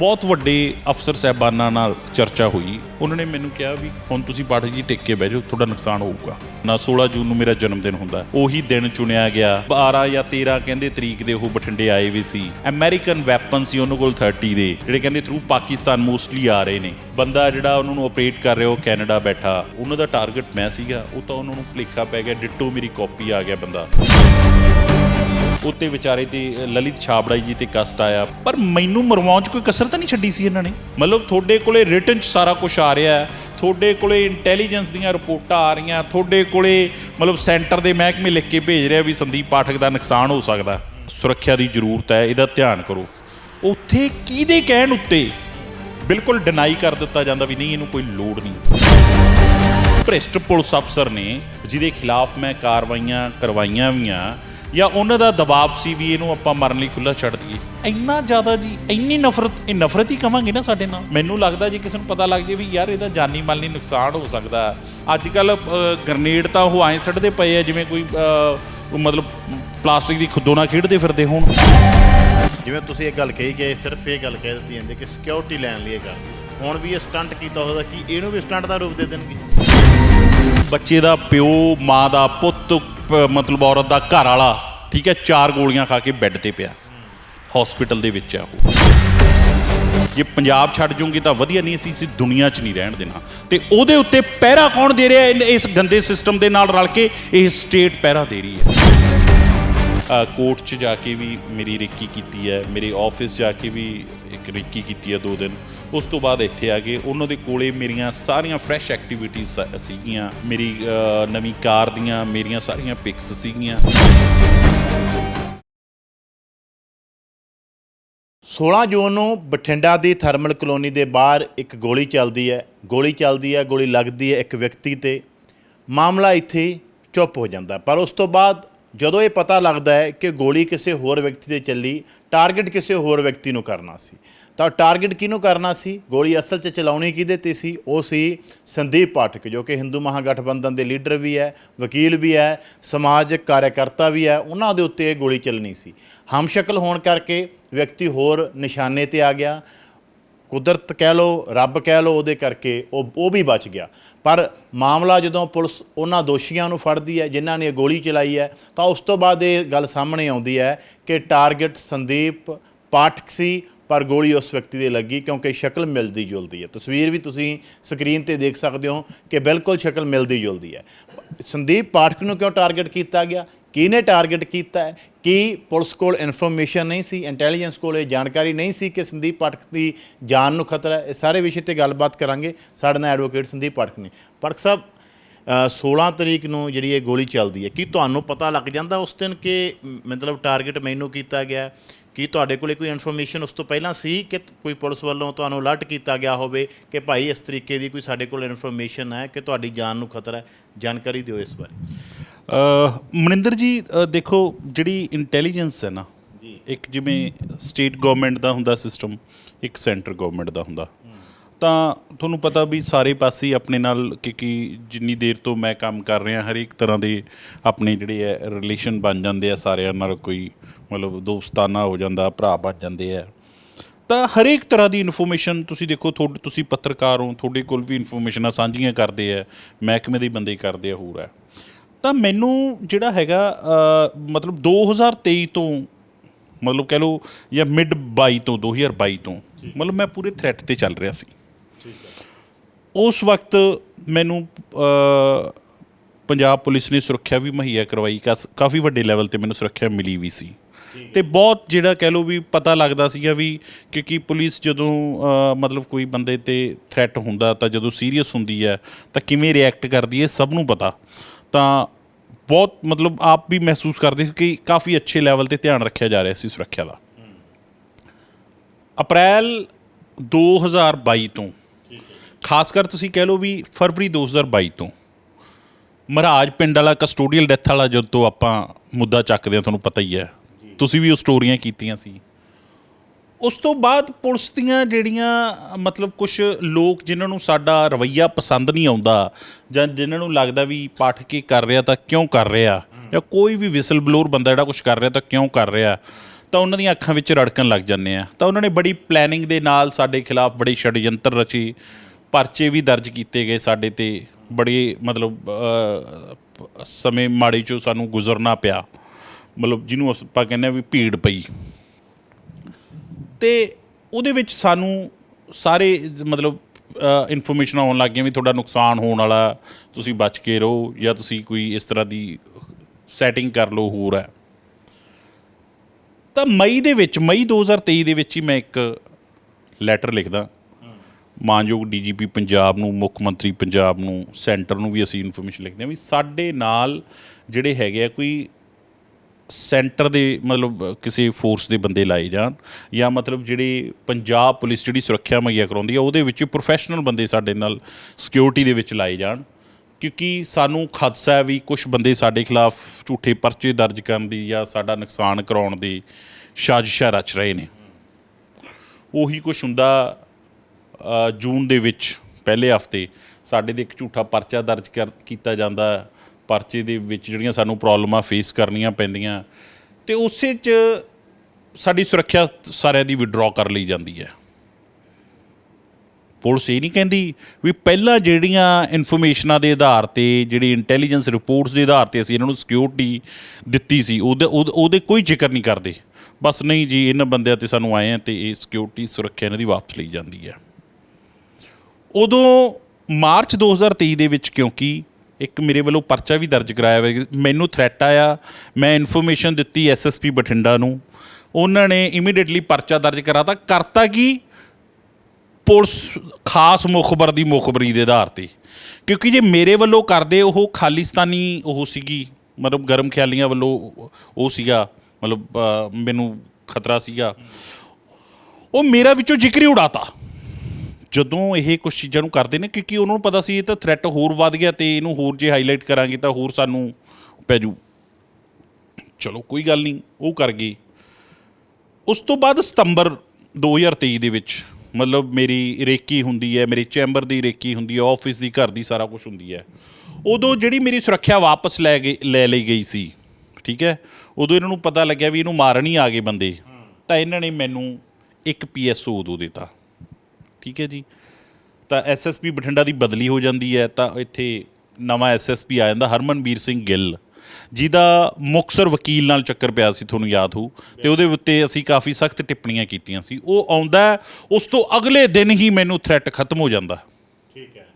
ਬਹੁਤ ਵੱਡੇ ਅਫਸਰ ਸਹਿਬਾਨਾਂ ਨਾਲ ਚਰਚਾ ਹੋਈ। ਉਹਨਾਂ ਨੇ ਮੈਨੂੰ ਕਿਹਾ ਵੀ ਹੁਣ ਤੁਸੀਂ ਪਾਠਕ ਜੀ ਟਿਕ ਕੇ ਬਹਿ ਜਾਓ, ਤੁਹਾਡਾ ਨੁਕਸਾਨ ਹੋਊਗਾ। ਨਾ 16 ਜੂਨ ਨੂੰ ਮੇਰਾ ਜਨਮ ਦਿਨ ਹੁੰਦਾ। ਉਹੀ ਦਿਨ ਚੁਣਿਆ ਗਿਆ। 12 ਜਾਂ 13 ਕਹਿੰਦੇ ਤਰੀਕ ਦੇ ਉਹ ਬਠਿੰਡੇ ਆਏ ਵੀ ਸੀ। ਅਮਰੀਕਨ ਵੈਪਨ ਸੀ ਉਹਨਾਂ ਕੋਲ 30 ਦੇ, ਜਿਹੜੇ ਕਹਿੰਦੇ ਥਰੂ ਪਾਕਿਸਤਾਨ ਮੋਸਟਲੀ ਆ ਰਹੇ ਨੇ। ਬੰਦਾ ਜਿਹੜਾ ਉਹਨਾਂ ਨੂੰ ਆਪਰੇਟ ਕਰ ਰਿਹਾ, ਉਹ ਕੈਨੇਡਾ ਬੈਠਾ। ਉਹਨਾਂ ਦਾ ਟਾਰਗੇਟ ਮੈਂ ਸੀਗਾ, ਉਹ ਤਾਂ ਉਹਨਾਂ ਨੂੰ ਭੁਲੇਖਾ ਪੈ ਗਿਆ, ਡਿੱਟੋ ਮੇਰੀ ਕਾਪੀ ਆ ਗਿਆ ਬੰਦਾ। ਉੱਤੇ ਵਿਚਾਰੇ ਤੇ ਲਲਿਤ ਛਾਬੜਾ ਜੀ ਤੇ ਕਸ਼ਟ ਆਇਆ। ਪਰ ਮੈਨੂੰ ਮਰਵਾਉਣ 'ਚ ਕੋਈ ਕਸਰ ਤਾਂ ਨਹੀਂ ਛੱਡੀ ਸੀ ਇਹਨਾਂ ਨੇ? ਮਤਲਬ ਤੁਹਾਡੇ ਕੋਲੇ ਰਿਟਨ 'ਚ ਸਾਰਾ ਕੁਝ ਆ ਰਿਹਾ ਹੈ, ਤੁਹਾਡੇ ਕੋਲੇ ਇੰਟੈਲੀਜੈਂਸ ਦੀਆਂ ਰਿਪੋਰਟਾਂ ਆ ਰਹੀਆਂ, ਤੁਹਾਡੇ ਕੋਲੇ ਮਤਲਬ ਸੈਂਟਰ ਦੇ ਮਹਿਕਮੇ ਲਿਖ ਕੇ ਭੇਜ ਰਿਹਾ ਵੀ ਸੰਦੀਪ ਪਾਠਕ ਦਾ ਨੁਕਸਾਨ ਹੋ ਸਕਦਾ। ਸੁਰੱਖਿਆ ਦੀ ਜ਼ਰੂਰਤ ਹੈ, ਇਹਦਾ ਧਿਆਨ ਕਰੋ। ਉੱਥੇ ਕਿਹਦੇ ਕਹਿਣ ਉੱਤੇ ਬਿਲਕੁਲ ਡਿਨਾਈ ਕਰ ਦਿੱਤਾ ਜਾਂਦਾ ਵੀ ਨਹੀਂ, ਇਹਨੂੰ ਕੋਈ ਲੋੜ ਨਹੀਂ। ਭ੍ਰਿਸ਼ਟ ਪੁਲਿਸ ਅਫਸਰ ਨੇ, ਜਿਹਦੇ ਖਿਲਾਫ ਮੈਂ ਕਾਰਵਾਈਆਂ ਕਰਵਾਈਆਂ ਵੀਆਂ ਜਾਂ ਉਹਨਾਂ ਦਾ ਦਬਾਅ ਸੀ ਵੀ ਇਹਨੂੰ ਆਪਾਂ ਮਰਨ ਲਈ ਖੁੱਲਾ ਛੱਡ ਦਈਏ। ਇੰਨਾ ਜ਼ਿਆਦਾ ਜੀ ਇੰਨੀ ਨਫ਼ਰਤ ਇਹ ਨਫ਼ਰਤ ਹੀ ਕਵਾਂਗੇ ਨਾ ਸਾਡੇ ਨਾਲ। ਮੈਨੂੰ ਲੱਗਦਾ ਜੇ ਕਿਸੇ ਨੂੰ ਪਤਾ ਲੱਗ ਜੇ ਵੀ ਯਾਰ ਇਹਦਾ ਜਾਨੀ ਮਾਲੀ ਨੁਕਸਾਨ ਹੋ ਸਕਦਾ। ਅੱਜ ਕੱਲ ਗ੍ਰਨੇਡ ਤਾਂ ਉਹ ਐਂ ਸੱਟਦੇ ਪਏ ਆ ਜਿਵੇਂ ਕੋਈ ਮਤਲਬ ਪਲਾਸਟਿਕ ਦੀ ਖੁੱਦੋ ਨਾਲ ਖੇਡਦੇ ਫਿਰਦੇ ਹੋਣ। ਜਿਵੇਂ ਤੁਸੀਂ ਇਹ ਗੱਲ ਕਹੀ ਕਿ ਸਿਰਫ ਇਹ ਗੱਲ ਕਹਿ ਦਿੱਤੀ ਜਾਂਦੀ ਕਿ ਸਿਕਿਉਰਿਟੀ ਲੈਣ ਲਈ ਇਹ ਕਰਦੇ ਹੁਣ ਵੀ ਇਹ ਸਟੰਟ ਕੀਤਾ ਹੋਦਾ ਕਿ ਇਹਨੂੰ ਵੀ ਸਟੰਟ ਦਾ ਰੂਪ ਦੇ ਦੇਣਗੇ। ਬੱਚੇ ਦਾ ਪਿਓ ਮਾਂ ਦਾ ਪੁੱਤ ਮਤਲਬ ਔਰਤ ਦਾ ਘਰ ਵਾਲਾ ਠੀਕ ਹੈ ਚਾਰ ਗੋਲੀਆਂ ਖਾ ਕੇ ਬੈੱਡ ਤੇ ਪਿਆ। ਹਸਪੀਟਲ ਦੇ ਵਿੱਚ ਆ ਉਹ। ਜੇ ਪੰਜਾਬ ਛੱਡ ਜੂਗੀ ਤਾਂ ਵਧੀਆ ਨਹੀਂ ਅਸੀਂ ਇਸ ਦੁਨੀਆ 'ਚ ਨਹੀਂ ਰਹਿਣ ਦੇਣਾ। ਤੇ ਉਹਦੇ ਉੱਤੇ ਪਹਿਰਾ ਕੌਣ ਦੇ ਰਿਹਾ ਇਸ ਗੰਦੇ ਸਿਸਟਮ ਦੇ ਨਾਲ ਰਲ ਕੇ? ਇਹ ਸਟੇਟ ਪਹਿਰਾ ਦੇ ਰਹੀ ਹੈ। ਅ, ਕੋਰਟ 'ਚ ਜਾ ਕੇ ਵੀ ਮੇਰੀ ਰੇਕੀ ਕੀਤੀ ਹੈ ਮੇਰੇ ਆਫਿਸ ਜਾ ਕੇ ਵੀ ਰਿੱਕੀ ਕੀਤੀ ਹੈ ਦੋ ਦਿਨ। ਉਸ ਤੋਂ ਬਾਅਦ ਇੱਥੇ ਆ ਗਏ। ਉਹਨਾਂ ਦੇ ਕੋਲੇ ਮੇਰੀਆਂ ਸਾਰੀਆਂ ਫਰੈਸ਼ ਐਕਟੀਵਿਟੀਜ਼ ਸੀਗੀਆਂ। ਮੇਰੀ ਨਵੀਂ ਕਾਰ ਦੀਆਂ ਮੇਰੀਆਂ ਸਾਰੀਆਂ ਪਿਕਸ ਸੀਗੀਆਂ। 16 ਜੂਨ ਨੂੰ ਬਠਿੰਡਾ ਦੀ ਥਰਮਲ ਕਲੋਨੀ ਦੇ ਬਾਹਰ ਇੱਕ ਗੋਲੀ ਚੱਲਦੀ ਹੈ। ਗੋਲੀ ਚੱਲਦੀ ਹੈ, ਗੋਲੀ ਲੱਗਦੀ ਹੈ ਇੱਕ ਵਿਅਕਤੀ ਤੇ। ਮਾਮਲਾ ਇੱਥੇ ਚੁੱਪ ਹੋ ਜਾਂਦਾ। ਪਰ ਉਸ ਤੋਂ ਬਾਅਦ ਜਦੋਂ ਇਹ ਪਤਾ ਲੱਗਦਾ ਹੈ ਕਿ ਗੋਲੀ ਕਿਸੇ ਹੋਰ ਵਿਅਕਤੀ ਤੇ ਚੱਲੀ ਟਾਰਗੇਟ ਕਿਸੇ ਹੋਰ ਵਿਅਕਤੀ ਨੂੰ ਕਰਨਾ ਸੀ। ਤਾਂ ਟਾਰਗੇਟ ਕਿਹਨੂੰ ਕਰਨਾ ਸੀ? ਗੋਲੀ ਅਸਲ 'ਚ ਚਲਾਉਣੀ ਕਿਹਦੇ ਤੇ ਸੀ? ਉਹ ਸੀ ਸੰਦੀਪ ਪਾਠਕ, ਜੋ ਕਿ ਹਿੰਦੂ ਮਹਾਗਠਬੰਧਨ ਦੇ ਲੀਡਰ ਵੀ ਹੈ, ਵਕੀਲ ਵੀ ਹੈ ਸਮਾਜਿਕ ਕਾਰਜਕਰਤਾ ਵੀ ਹੈ, ਉਹਨਾਂ ਦੇ ਉੱਤੇ ਇਹ ਗੋਲੀ ਚੱਲਣੀ ਸੀ। ਹਮਸ਼ਕਲ ਹੋਣ ਕਰਕੇ ਵਿਅਕਤੀ ਹੋਰ ਨਿਸ਼ਾਨੇ ਤੇ ਆ ਗਿਆ। ਕੁਦਰਤ ਕਹਿ ਲਓ, ਰੱਬ ਕਹਿ ਲਓ, ਉਹਦੇ ਕਰਕੇ ਉਹ ਉਹ ਵੀ ਬਚ ਗਿਆ। ਪਰ ਮਾਮਲਾ ਜਦੋਂ ਪੁਲਿਸ ਉਹਨਾਂ ਦੋਸ਼ੀਆਂ ਨੂੰ ਫੜਦੀ ਹੈ, ਜਿਨ੍ਹਾਂ ਨੇ ਗੋਲੀ ਚਲਾਈ ਹੈ, ਤਾਂ ਉਸ ਤੋਂ ਬਾਅਦ ਇਹ ਗੱਲ ਸਾਹਮਣੇ ਆਉਂਦੀ ਹੈ ਕਿ ਟਾਰਗੇਟ ਸੰਦੀਪ ਪਾਠਕ ਸੀ, ਪਰ ਗੋਲੀ ਉਸ ਵਿਅਕਤੀ ਦੇ ਲੱਗੀ ਕਿਉਂਕਿ ਸ਼ਕਲ ਮਿਲਦੀ ਜੁਲਦੀ ਹੈ। ਤਸਵੀਰ ਵੀ ਤੁਸੀਂ ਸਕਰੀਨ ਤੇ ਦੇਖ ਸਕਦੇ ਹੋ ਕਿ ਬਿਲਕੁਲ ਸ਼ਕਲ ਮਿਲਦੀ ਜੁਲਦੀ ਹੈ। ਸੰਦੀਪ ਪਾਠਕ ਨੂੰ ਕਿਉਂ ਟਾਰਗੇਟ ਕੀਤਾ ਗਿਆ? ਕਿਹਨੇ ਟਾਰਗੇਟ ਕੀਤਾ ਹੈ? ਕਿ ਪੁਲਿਸ ਕੋਲ ਇਨਫੋਰਮੇਸ਼ਨ ਨਹੀਂ ਸੀ ਇੰਟੈਲੀਜੈਂਸ ਕੋਲ ਇਹ ਜਾਣਕਾਰੀ ਨਹੀਂ ਸੀ ਕਿ ਸੰਦੀਪ ਪਾਠਕ ਦੀ ਜਾਨ ਨੂੰ ਖਤਰਾ ਹੈ? ਇਹ ਸਾਰੇ ਵਿਸ਼ੇ ਤੇ ਗੱਲਬਾਤ ਕਰਾਂਗੇ। ਸਾਡੇ ਨਾਲ ਐਡਵੋਕੇਟ ਸੰਦੀਪ ਪਾਠਕ ਨੇ। ਪਾਠਕ ਸਾਹਿਬ ਅ, 16 ਤਰੀਕ ਨੂੰ ਜਿਹੜੀ ਇਹ ਗੋਲੀ ਚੱਲਦੀ ਹੈ ਕੀ ਤੁਹਾਨੂੰ ਪਤਾ ਲੱਗ ਜਾਂਦਾ ਉਸ ਦਿਨ ਕਿ ਮਤਲਬ ਟਾਰਗੇਟ ਮੈਨੂੰ ਕੀਤਾ ਗਿਆ? ਕੀ ਤੁਹਾਡੇ ਕੋਲੇ ਕੋਈ ਇਨਫੋਰਮੇਸ਼ਨ ਉਸ ਤੋਂ ਪਹਿਲਾਂ ਸੀ ਕਿ ਕੋਈ ਪੁਲਿਸ ਵੱਲੋਂ ਤੁਹਾਨੂੰ ਅਲਰਟ ਕੀਤਾ ਗਿਆ ਹੋਵੇ ਕਿ ਭਾਈ ਇਸ ਤਰੀਕੇ ਦੀ ਕੋਈ ਸਾਡੇ ਕੋਲ ਇਨਫੋਰਮੇਸ਼ਨ ਹੈ ਕਿ ਤੁਹਾਡੀ ਜਾਨ ਨੂੰ ਖਤਰਾ ਹੈ? ਜਾਣਕਾਰੀ ਦਿਓ ਇਸ ਬਾਰੇ। ਮਨਿੰਦਰ ਜੀ ਅ, ਦੇਖੋ ਜਿਹੜੀ ਇੰਟੈਲੀਜੈਂਸ ਹੈ ਨਾ ਇੱਕ ਜਿਵੇਂ ਸਟੇਟ ਗਵਰਨਮੈਂਟ ਦਾ ਹੁੰਦਾ ਸਿਸਟਮ ਇੱਕ ਸੈਂਟਰ ਗਵਰਨਮੈਂਟ ਦਾ ਹੁੰਦਾ। ਤਾਂ ਤੁਹਾਨੂੰ ਪਤਾ ਵੀ ਸਾਰੇ ਪਾਸੇ ਹੀ ਆਪਣੇ ਨਾਲ ਕਿਉਂਕਿ ਜਿੰਨੀ ਦੇਰ ਤੋਂ ਮੈਂ ਕੰਮ ਕਰ ਰਿਹਾ ਹਰੇਕ ਤਰ੍ਹਾਂ ਦੇ ਆਪਣੇ ਜਿਹੜੇ ਹੈ ਰਿਲੇਸ਼ਨ ਬਣ ਜਾਂਦੇ ਆ ਸਾਰਿਆਂ ਨਾਲ ਕੋਈ ਮਤਲਬ ਦੋਸਤਾਨਾ ਹੋ ਜਾਂਦਾ ਭਰਾ ਬਣ ਜਾਂਦੇ ਆ। ਤਾਂ ਹਰੇਕ ਤਰ੍ਹਾਂ ਦੀ ਇਨਫੋਰਮੇਸ਼ਨ ਤੁਸੀਂ ਦੇਖੋ ਤੁਹਾਡੇ ਤੁਸੀਂ ਪੱਤਰਕਾਰ ਹੋ ਤੁਹਾਡੇ ਕੋਲ ਵੀ ਇਨਫੋਰਮੇਸ਼ਨਾਂ ਸਾਂਝੀਆਂ ਕਰਦੇ ਆ ਮਹਿਕਮੇ ਦੇ ਬੰਦੇ ਕਰਦੇ ਆ ਹੋਰ ਹੈ। ਤਾਂ ਮੈਨੂੰ ਜਿਹੜਾ ਹੈਗਾ ਮਤਲਬ 2023 ਤੋਂ ਮਤਲਬ ਕਹਿ ਲਓ ਜਾਂ ਮਿਡ 22 ਤੋਂ 2022 ਤੋਂ ਮਤਲਬ ਮੈਂ ਪੂਰੇ ਥ੍ਰੈਟ ਤੇ ਚੱਲ ਰਿਹਾ ਸੀ। ਉਸ ਵਕਤ ਮੈਨੂੰ ਪੰਜਾਬ ਪੁਲਿਸ ਨੇ ਸੁਰੱਖਿਆ ਵੀ ਮੁਹੱਈਆ ਕਰਵਾਈ ਕਾਫੀ ਵੱਡੇ ਲੈਵਲ ਤੇ ਮੈਨੂੰ ਸੁਰੱਖਿਆ ਮਿਲੀ ਵੀ ਸੀ। ਤੇ ਬਹੁਤ ਜਿਹੜਾ ਕਹਿ ਲਓ ਵੀ ਪਤਾ ਲੱਗਦਾ ਸੀਗਾ ਵੀ ਕਿਉਂਕਿ ਪੁਲਿਸ ਜਦੋਂ ਮਤਲਬ ਕੋਈ ਬੰਦੇ ਤੇ ਥ੍ਰੈਟ ਹੁੰਦਾ ਤਾਂ ਜਦੋਂ ਸੀਰੀਅਸ ਹੁੰਦੀ ਹੈ ਤਾਂ ਕਿਵੇਂ ਰਿਐਕਟ ਕਰਦੀ ਹੈ ਸਭ ਨੂੰ ਪਤਾ। ਤਾਂ ਬਹੁਤ ਮਤਲਬ ਆਪ ਵੀ ਮਹਿਸੂਸ ਕਰਦੇ ਸੀ ਕਿ ਕਾਫੀ ਅੱਛੇ ਲੈਵਲ ਤੇ ਧਿਆਨ ਰੱਖਿਆ ਜਾ ਰਿਹਾ ਸੀ ਸੁਰੱਖਿਆ ਦਾ। ਅਪ੍ਰੈਲ 2022 ਤੋਂ ਖਾਸ ਕਰ ਤੁਸੀਂ ਕਹਿ ਲਓ ਵੀ ਫਰਵਰੀ 2022 ਤੋਂ ਮਹਾਰਾਜ ਪਿੰਡ ਵਾਲਾ ਕਸਟੋਡੀਅਲ ਡੈਥ ਵਾਲਾ ਜਦੋਂ ਤੋਂ ਆਪਾਂ ਮੁੱਦਾ ਚੱਕਦੇ ਆ ਤੁਹਾਨੂੰ ਪਤਾ ਹੀ ਹੈ। ਤੁਸੀਂ ਵੀ ਉਹ ਸਟੋਰੀਆਂ ਕੀਤੀਆਂ ਸੀ। ਉਸ ਤੋਂ ਬਾਅਦ ਪੁਲਿਸ ਦੀਆਂ ਜਿਹੜੀਆਂ, ਮਤਲਬ ਕੁਝ ਲੋਕ ਜਿਨ੍ਹਾਂ ਨੂੰ ਸਾਡਾ ਰਵੱਈਆ ਪਸੰਦ ਨਹੀਂ ਆਉਂਦਾ ਜਾਂ ਜਿਨ੍ਹਾਂ ਨੂੰ ਲੱਗਦਾ ਵੀ ਪਾਠਕ ਕੀ ਕਰ ਰਿਹਾ ਤਾਂ ਕਿਉਂ ਕਰ ਰਿਹਾ ਜਾਂ ਕੋਈ ਵੀ ਵਿਸਲ ਬਲੋਰ ਬੰਦਾ ਜਿਹੜਾ ਕੁਝ ਕਰ ਰਿਹਾ ਤਾਂ ਕਿਉਂ ਕਰ ਰਿਹਾ, ਤਾਂ ਉਹਨਾਂ ਦੀਆਂ ਅੱਖਾਂ ਵਿੱਚ ਰੜਕਣ ਲੱਗ ਜਾਂਦੇ ਆ। ਤਾਂ ਉਹਨਾਂ ਨੇ ਬੜੀ ਪਲੈਨਿੰਗ ਦੇ ਨਾਲ ਸਾਡੇ ਖਿਲਾਫ ਬੜੇ ਛੜਯੰਤਰ ਰਚੇ, ਪਰਚੇ ਵੀ ਦਰਜ ਕੀਤੇ ਗਏ ਸਾਡੇ ਤੇ, ਬੜੇ ਮਤਲਬ ਸਮੇਂ ਮਾੜੇ ਚੋਂ ਸਾਨੂੰ ਗੁਜ਼ਰਨਾ ਪਿਆ, ਮਤਲਬ ਜਿਹਨੂੰ ਆਪਾਂ ਕਹਿੰਦੇ ਆ ਵੀ ਭੀੜ ਪਈ। ਤੇ ਉਹਦੇ ਵਿੱਚ ਸਾਨੂੰ ਸਾਰੇ ਮਤਲਬ ਇਨਫੋਰਮੇਸ਼ਨ ਆਉਣ ਲੱਗ ਗਈਆਂ ਵੀ ਤੁਹਾਡਾ ਨੁਕਸਾਨ ਹੋਣ ਵਾਲਾ, ਤੁਸੀਂ ਬਚ ਕੇ ਰਹੋ ਜਾਂ ਤੁਸੀਂ ਕੋਈ ਇਸ ਤਰ੍ਹਾਂ ਦੀ ਸੈਟਿੰਗ ਕਰ ਲਓ ਹੋਰ ਹੈ। ਤਾਂ ਮਈ ਦੇ ਵਿੱਚ, ਮਈ 2023 ਦੇ ਵਿੱਚ ਹੀ ਮੈਂ ਇੱਕ ਲੈਟਰ ਲਿਖਦਾ। ਮਾਨਯੋਗ ਡੀਜੀਪੀ ਪੰਜਾਬ ਨੂੰ, ਮੁੱਖ ਮੰਤਰੀ ਪੰਜਾਬ ਨੂੰ, ਸੈਂਟਰ ਨੂੰ ਵੀ ਅਸੀਂ ਇਨਫੋਰਮੇਸ਼ਨ ਲਿਖਦੇ ਹਾਂ ਵੀ ਸਾਡੇ ਨਾਲ ਜਿਹੜੇ ਹੈਗੇ ਆ ਕੋਈ ਸੈਂਟਰ ਦੇ ਮਤਲਬ ਕਿਸੇ ਫੋਰਸ ਦੇ ਬੰਦੇ ਲਾਏ ਜਾਣ ਜਾਂ ਮਤਲਬ ਜਿਹੜੇ ਪੰਜਾਬ ਪੁਲਿਸ ਜਿਹੜੀ ਸੁਰੱਖਿਆ ਮੁਹੱਈਆ ਕਰਾਉਂਦੀ ਆ, ਉਹਦੇ ਵਿੱਚ ਪ੍ਰੋਫੈਸ਼ਨਲ ਬੰਦੇ ਸਾਡੇ ਨਾਲ ਸਿਕਿਉਰਿਟੀ ਦੇ ਵਿੱਚ ਲਾਏ ਜਾਣ। ਕਿਉਂਕਿ ਸਾਨੂੰ ਖਦਸ਼ਾ ਹੈ ਵੀ ਕੁਝ ਬੰਦੇ ਸਾਡੇ ਖਿਲਾਫ ਝੂਠੇ ਪਰਚੇ ਦਰਜ ਕਰਨ ਦੀ ਜਾਂ ਸਾਡਾ ਨੁਕਸਾਨ ਕਰਾਉਣ ਦੀ ਸਾਜ਼ਿਸ਼ਾਂ ਰਚ ਰਹੇ ਨੇ। ਉਹੀ ਕੁਝ ਹੁੰਦਾ ਜੂਨ ਦੇ ਵਿੱਚ ਪਹਿਲੇ ਹਫ਼ਤੇ ਸਾਡੇ ਦੇ ਇੱਕ ਝੂਠਾ ਪਰਚਾ ਦਰਜ ਕਰ, ਕੀਤਾ ਜਾਂਦਾ। ਪਰਚੇ ਦੇ ਵਿੱਚ ਜਿਹੜੀਆਂ ਸਾਨੂੰ ਪ੍ਰੋਬਲਮਾਂ ਫੇਸ ਕਰਨੀਆਂ ਪੈਂਦੀਆਂ, ਤੇ ਉਸੇ 'ਚ ਸਾਡੀ ਸੁਰੱਖਿਆ ਸਾਰਿਆਂ ਦੀ ਵਿਡਰਾਅ ਕਰ ਲਈ ਜਾਂਦੀ ਹੈ। ਪੁਲਿਸ ਇਹ ਨਹੀਂ ਕਹਿੰਦੀ ਵੀ ਪਹਿਲਾਂ ਜਿਹੜੀਆਂ ਇਨਫੋਰਮੇਸ਼ਨਾਂ ਦੇ ਆਧਾਰ ਤੇ ਜਿਹੜੀ ਇੰਟੈਲੀਜੈਂਸ ਰਿਪੋਰਟਸ ਦੇ ਆਧਾਰ ਤੇ ਅਸੀਂ ਇਹਨਾਂ ਨੂੰ ਸਿਕਿਉਰਿਟੀ ਦਿੱਤੀ ਸੀ, ਉਹਦੇ ਉਹਦੇ ਉਹਦੇ ਕੋਈ ਜ਼ਿਕਰ ਨਹੀਂ ਕਰਦੇ। ਬਸ ਨਹੀਂ ਜੀ, ਇਹਨਾਂ ਬੰਦਿਆਂ ਤੇ ਸਾਨੂੰ ਆਏ ਆ ਤੇ ਇਹ ਸਿਕਿਉਰਿਟੀ ਸੁਰੱਖਿਆ ਇਹਨਾਂ ਦੀ ਵਾਪਸ ਲਈ ਜਾਂਦੀ ਹੈ। ਉਦੋਂ ਮਾਰਚ 2023 ਦੇ ਵਿੱਚ ਕਿਉਂਕਿ ਇੱਕ ਮੇਰੇ ਵੱਲੋਂ ਪਰਚਾ ਵੀ ਦਰਜ ਕਰਾਇਆ ਹੋਇਆ ਮੈਨੂੰ ਥ੍ਰੈਟ ਆਇਆ, ਮੈਂ ਇਨਫੋਰਮੇਸ਼ਨ ਦਿੱਤੀ ਐਸਐਸਪੀ ਬਠਿੰਡਾ ਨੂੰ। ਉਹਨਾਂ ਨੇ ਇਮੀਡੀਏਟਲੀ ਪਰਚਾ ਦਰਜ ਕਰਾਤਾ, ਕਰਤਾ ਕੀ? ਪੁਲਿਸ ਖਾਸ ਮੁਖਬਰ ਦੀ ਮੁਖਬਰੀ ਦੇ ਆਧਾਰ ਤੇ। ਕਿਉਂਕਿ ਜੇ ਮੇਰੇ ਵੱਲੋਂ ਕਰਦੇ ਉਹ ਖਾਲਿਸਤਾਨੀ, ਉਹ ਸੀਗੀ, ਮਤਲਬ ਗਰਮ ਖਿਆਲੀਆਂ ਵੱਲੋਂ ਉਹ ਸੀਗਾ, ਮਤਲਬ ਮੈਨੂੰ ਖਤਰਾ ਸੀਗਾ। ਉਹ ਮੇਰਾ ਵਿੱਚੋਂ ਜ਼ਿਕਰ ਹੀ ਉਡਾਤਾ। ਜਦੋਂ ਇਹ ਕੁਝ ਚੀਜ਼ਾਂ ਨੂੰ ਕਰਦੇ ਨੇ, ਕਿਉਂਕਿ ਉਹਨਾਂ ਨੂੰ ਪਤਾ ਸੀ ਇਹ ਤਾਂ ਥ੍ਰੈਟ ਹੋਰ ਵੱਧ ਗਿਆ ਤੇ ਇਹਨੂੰ ਹੋਰ ਜੇ ਹਾਈਲਾਈਟ ਕਰਾਂਗੇ ਤਾਂ ਹੋਰ ਸਾਨੂੰ ਪੈ ਜੂ। ਚਲੋ, ਕੋਈ ਗੱਲ ਨਹੀਂ, ਉਹ ਕਰ ਗਈ ਉਸ ਤੋਂ ਬਾਅਦ ਸਤੰਬਰ 2023 ਦੇ ਵਿੱਚ, ਮਤਲਬ ਮੇਰੀ ਰੇਕੀ ਹੁੰਦੀ ਹੈ, ਮੇਰੇ ਚੈਂਬਰ ਦੀ ਰੇਕੀ ਹੁੰਦੀ ਹੈ ਆਫਿਸ ਦੀ, ਘਰ ਦੀ ਸਾਰਾ ਕੁਝ ਹੁੰਦੀ ਹੈ। ਉਦੋਂ ਜਿਹੜੀ ਮੇਰੀ ਸੁਰੱਖਿਆ ਵਾਪਸ ਲੈ ਗਈ ਲੈ ਲਈ ਗਈ ਸੀ, ਠੀਕ ਹੈ? ਉਦੋਂ ਇਹਨਾਂ ਨੂੰ ਪਤਾ ਲੱਗਿਆ ਵੀ ਇਹਨੂੰ ਮਾਰਨ ਹੀ ਆ ਗਏ ਬੰਦੇ। ਤਾਂ ਇਹਨਾਂ ਨੇ ਮੈਨੂੰ ਇੱਕ ਪੀਐਸਓ ਉਦੋਂ ਦਿੱਤਾ। ਠੀਕ ਹੈ ਜੀ। ਤਾਂ ਐਸਐਸਪੀ ਬਠਿੰਡਾ ਦੀ ਬਦਲੀ ਹੋ ਜਾਂਦੀ ਹੈ ਤਾਂ ਇੱਥੇ ਨਵਾਂ ਐਸਐਸਪੀ ਆ ਜਾਂਦਾ ਹਰਮਨਵੀਰ ਸਿੰਘ ਗਿੱਲ। ਜਿਹਦਾ ਮੁਕਸਰ ਵਕੀਲ ਨਾਲ ਚੱਕਰ ਪਿਆ ਸੀ ਤੁਹਾਨੂੰ ਯਾਦ ਹੋ। ਤੇ ਉਹਦੇ ਉੱਤੇ ਅਸੀਂ ਕਾਫੀ ਸਖਤ ਟਿੱਪਣੀਆਂ ਕੀਤੀਆਂ ਸੀ। ਉਹ ਆਉਂਦਾ ਉਸ ਤੋਂ ਅਗਲੇ ਦਿਨ ਹੀ ਮੈਨੂੰ ਥ੍ਰੈਟ ਖਤਮ ਹੋ ਜਾਂਦਾ। ਠੀਕ ਹੈ।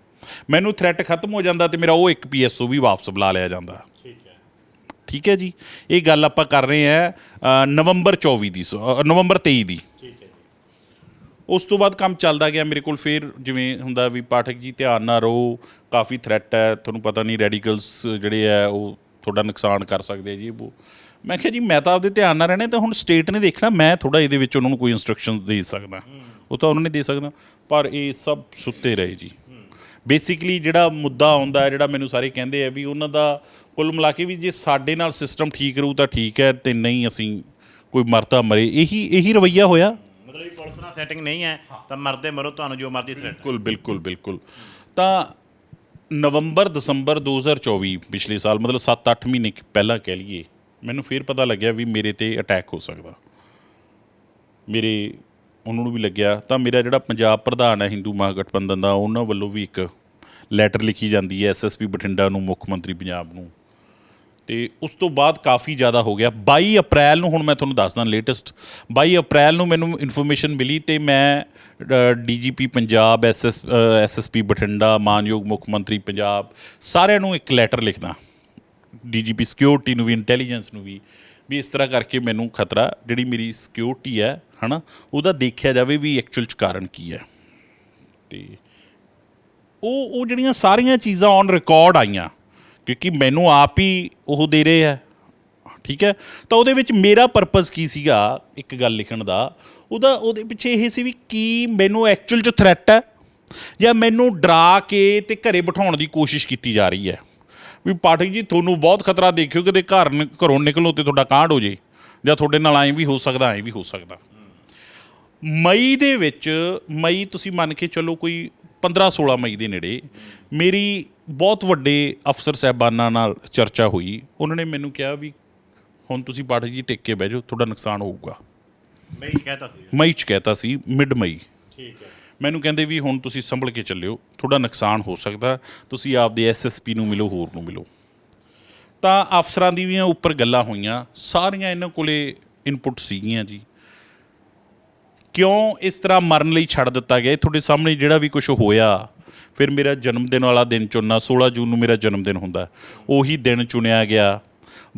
ਮੈਨੂੰ ਥ੍ਰੈਟ ਖਤਮ ਹੋ ਜਾਂਦਾ ਤੇ ਮੇਰਾ ਉਹ ਇੱਕ ਪੀਐਸਓ ਵੀ ਵਾਪਸ ਬੁਲਾ ਲਿਆ ਜਾਂਦਾ। ਠੀਕ ਹੈ। ਠੀਕ ਹੈ ਜੀ। ਇਹ ਗੱਲ ਆਪਾਂ ਕਰ ਰਹੇ ਅ, ਨਵੰਬਰ 24 ਦੀ ਨਵੰਬਰ 23 ਦੀ। ਠੀਕ ਉਸ ਤੋਂ ਬਾਅਦ ਕੰਮ ਚੱਲਦਾ ਗਿਆ ਮੇਰੇ ਕੋਲ, ਫਿਰ ਜਿਵੇਂ ਹੁੰਦਾ ਵੀ ਪਾਠਕ ਜੀ ਧਿਆਨ ਨਾ ਰਹੋ, ਕਾਫੀ ਥ੍ਰੈਟ ਹੈ, ਤੁਹਾਨੂੰ ਪਤਾ ਨਹੀਂ ਰੈਡੀਕਲਸ ਜਿਹੜੇ ਆ ਉਹ ਤੁਹਾਡਾ ਨੁਕਸਾਨ ਕਰ ਸਕਦੇ ਜੀ, ਉਹ। ਮੈਂ ਕਿਹਾ ਜੀ, ਮੈਂ ਤਾਂ ਆਪਦੇ ਧਿਆਨ ਨਾਲ ਰਹਿਣਾ, ਤਾਂ ਹੁਣ ਸਟੇਟ ਨੇ ਦੇਖਣਾ, ਮੈਂ ਥੋੜਾ ਇਹਦੇ ਵਿੱਚ ਉਹਨਾਂ ਨੂੰ ਕੋਈ ਇਨਸਟਰਕਸ਼ਨ ਦੇ ਸਕਦਾ। ਉਹ ਤਾਂ ਉਹਨਾਂ ਨੇ ਦੇ ਸਕਦਾ, ਪਰ ਇਹ ਸਭ ਸੁੱਤੇ ਰਹੇ ਜੀ। ਬੇਸਿਕਲੀ ਜਿਹੜਾ ਮੁੱਦਾ ਆਉਂਦਾ ਹੈ ਜਿਹੜਾ ਮੈਨੂੰ ਸਾਰੇ ਕਹਿੰਦੇ ਆ ਵੀ ਉਹਨਾਂ ਦਾ ਕੁੱਲ ਮਿਲਾ ਕੇ ਵੀ ਜੇ ਸਾਡੇ ਨਾਲ ਸਿਸਟਮ ਠੀਕ ਰਹੂ ਤਾਂ ਠੀਕ ਹੈ, ਤੇ ਨਹੀਂ ਅਸੀਂ ਕੋਈ ਮਰਤਾ ਮਰੇ, ਇਹੀ ਇਹੀ ਰਵਈਆ ਹੋਇਆ। ਮਤਲਬ ਇਹ ਪੁਲਿਸ ਨਾਲ ਸੈਟਿੰਗ ਨਹੀਂ ਹੈ ਤਾਂ ਮਰਦੇ ਮਰੋ ਤੁਹਾਨੂੰ ਜੋ ਮਰਜ਼ੀ ਥ੍ਰੈਟ ਬਿਲਕੁਲ ਬਿਲਕੁਲ ਬਿਲਕੁਲ। ਤਾਂ ਨਵੰਬਰ ਦਸੰਬਰ 2024 ਪਿਛਲੇ ਸਾਲ ਮਤਲਬ 7-8 ਮਹੀਨੇ ਪਹਿਲਾਂ ਕਹਿ ਲਈਏ ਮੈਨੂੰ ਫਿਰ ਪਤਾ ਲੱਗਿਆ ਵੀ ਮੇਰੇ ਤੇ ਅਟੈਕ ਹੋ ਸਕਦਾ। ਮੇਰੇ ਉਹਨਾਂ ਨੂੰ ਵੀ ਲੱਗਿਆ। ਤਾਂ ਮੇਰਾ ਜਿਹੜਾ ਪੰਜਾਬ ਪ੍ਰਧਾਨ ਹੈ ਹਿੰਦੂ ਮਹਾਗਠਬੰਧਨ ਦਾ ਉਹਨਾਂ ਵੱਲੋਂ ਵੀ ਇੱਕ ਲੈਟਰ ਲਿਖੀ ਜਾਂਦੀ ਹੈ ਐਸਐਸਪੀ ਬਠਿੰਡਾ ਨੂੰ ਮੁੱਖ ਮੰਤਰੀ ਪੰਜਾਬ ਨੂੰ। ਤੇ ਉਸ ਤੋਂ ਬਾਅਦ ਕਾਫੀ ਜ਼ਿਆਦਾ ਹੋ ਗਿਆ। 22 ਅਪ੍ਰੈਲ ਨੂੰ ਹੁਣ ਮੈਂ ਤੁਹਾਨੂੰ ਦੱਸਦਾ ਲੇਟੈਸਟ 22 ਅਪ੍ਰੈਲ ਨੂੰ ਮੈਨੂੰ ਇਨਫੋਰਮੇਸ਼ਨ ਮਿਲੀ ਤੇ ਮੈਂ DGP Punjab, SS SSP Bathinda, ਮਾਨਯੋਗ ਮੁੱਖ ਮੰਤਰੀ ਪੰਜਾਬ ਸਾਰਿਆਂ ਨੂੰ ਇੱਕ ਲੈਟਰ ਲਿਖਦਾ। ਡੀਜੀਪੀ ਸਿਕਿਉਰਿਟੀ ਨੂੰ ਵੀ ਇੰਟੈਲੀਜੈਂਸ ਨੂੰ ਵੀ ਵੀ ਇਸ ਤਰ੍ਹਾਂ ਕਰਕੇ ਮੈਨੂੰ ਖਤਰਾ, ਜਿਹੜੀ ਮੇਰੀ ਸਿਕਿਉਰਿਟੀ ਹੈ, ਹਨਾ, ਉਹਦਾ ਦੇਖਿਆ ਜਾਵੇ ਵੀ ਐਕਚੁਅਲ ਚ ਕਾਰਨ ਕੀ ਹੈ। ਤੇ ਉਹ ਉਹ ਜਿਹੜੀਆਂ ਸਾਰੀਆਂ ਚੀਜ਼ਾਂ ਔਨ ਰਿਕਾਰਡ ਆਈਆਂ ਕਿਉਂਕਿ ਮੈਨੂੰ ਆਪ ਹੀ ਉਹ ਦੇ ਰਹੇ ਆ। ਠੀਕ ਹੈ? ਤਾਂ ਉਹਦੇ ਵਿੱਚ ਮੇਰਾ ਪਰਪਸ ਕੀ ਸੀਗਾ, ਇੱਕ ਗੱਲ ਲਿਖਣ ਦਾ? ਉਹਦਾ, ਉਹਦੇ ਪਿੱਛੇ ਇਹ ਸੀ ਵੀ ਕੀ ਮੈਨੂੰ ਐਕਚੁਅਲ ਚ ਥ੍ਰੈਟ ਹੈ ਜਾਂ ਮੈਨੂੰ ਡਰਾ ਕੇ ਤੇ ਘਰੇ ਬਿਠਾਉਣ ਦੀ ਕੋਸ਼ਿਸ਼ ਕੀਤੀ ਜਾ ਰਹੀ ਹੈ? ਵੀ ਪਾਠਕ ਜੀ, ਤੁਹਾਨੂੰ ਬਹੁਤ ਖਤਰਾ ਦੇਖਿਓ ਕਿਤੇ ਘਰ ਨ- ਘਰੋਂ ਨਿਕਲੋ ਤੇ ਤੁਹਾਡਾ ਕਾਂਡ ਹੋ ਜੇ ਜਾਂ ਤੁਹਾਡੇ ਨਾਲ ਐਂ ਵੀ ਹੋ ਸਕਦਾ, ਐਂ ਵੀ ਹੋ ਸਕਦਾ। ਮਈ ਦੇ ਵਿੱਚ, ਮਈ ਤੁਸੀਂ ਮੰਨ ਕੇ ਚੱਲੋ ਕੋਈ 15 16 ਮਈ ਦੇ ਨੇੜੇ ਮੇਰੀ ਬਹੁਤ ਵੱਡੇ ਅਫਸਰ ਸਾਹਿਬਾਨਾਂ ਨਾਲ ਚਰਚਾ ਹੋਈ। ਉਹਨਾਂ ਨੇ ਮੈਨੂੰ ਕਿਹਾ ਵੀ ਹੁਣ ਤੁਸੀਂ ਪਾਠਕ ਜੀ ਟਿਕ ਕੇ ਬਹਿ ਜਾਓ ਤੁਹਾਡਾ ਨੁਕਸਾਨ ਹੋਊਗਾ। ਮੈਂ ਇਹ ਕਹਿਤਾ ਸੀ। ਮਈ ਚ ਕਹਿਤਾ ਸੀ ਮਿਡ ਮਈ। ਠੀਕ ਹੈ। ਮੈਨੂੰ ਕਹਿੰਦੇ ਵੀ ਹੁਣ ਤੁਸੀਂ ਸੰਭਲ ਕੇ ਚੱਲਿਓ ਤੁਹਾਡਾ ਨੁਕਸਾਨ ਹੋ ਸਕਦਾ ਤੁਸੀਂ ਆਪਦੇ ਐਸਐਸਪੀ ਨੂੰ ਮਿਲੋ ਹੋਰ ਨੂੰ ਮਿਲੋ। ਤਾਂ ਅਫਸਰਾਂ ਦੀ ਵੀ ਉੱਪਰ ਗੱਲਾਂ ਹੋਈਆਂ ਸਾਰੀਆਂ ਇਹਨਾਂ ਕੋਲੇ ਇਨਪੁਟ ਸੀਗੀਆਂ ਜੀ। ਕਿਉਂ ਇਸ ਤਰ੍ਹਾਂ ਮਰਨ ਲਈ ਛੱਡ ਦਿੱਤਾ ਗਿਆ? ਇਹ ਤੁਹਾਡੇ ਸਾਹਮਣੇ ਜਿਹੜਾ ਵੀ ਕੁਝ ਹੋਇਆ ਫਿਰ ਮੇਰਾ ਜਨਮ ਦਿਨ ਵਾਲਾ ਦਿਨ ਚੁਣਨਾ 16 ਜੂਨ ਨੂੰ ਮੇਰਾ ਜਨਮ ਦਿਨ ਹੁੰਦਾ। ਉਹੀ ਦਿਨ ਚੁਣਿਆ ਗਿਆ।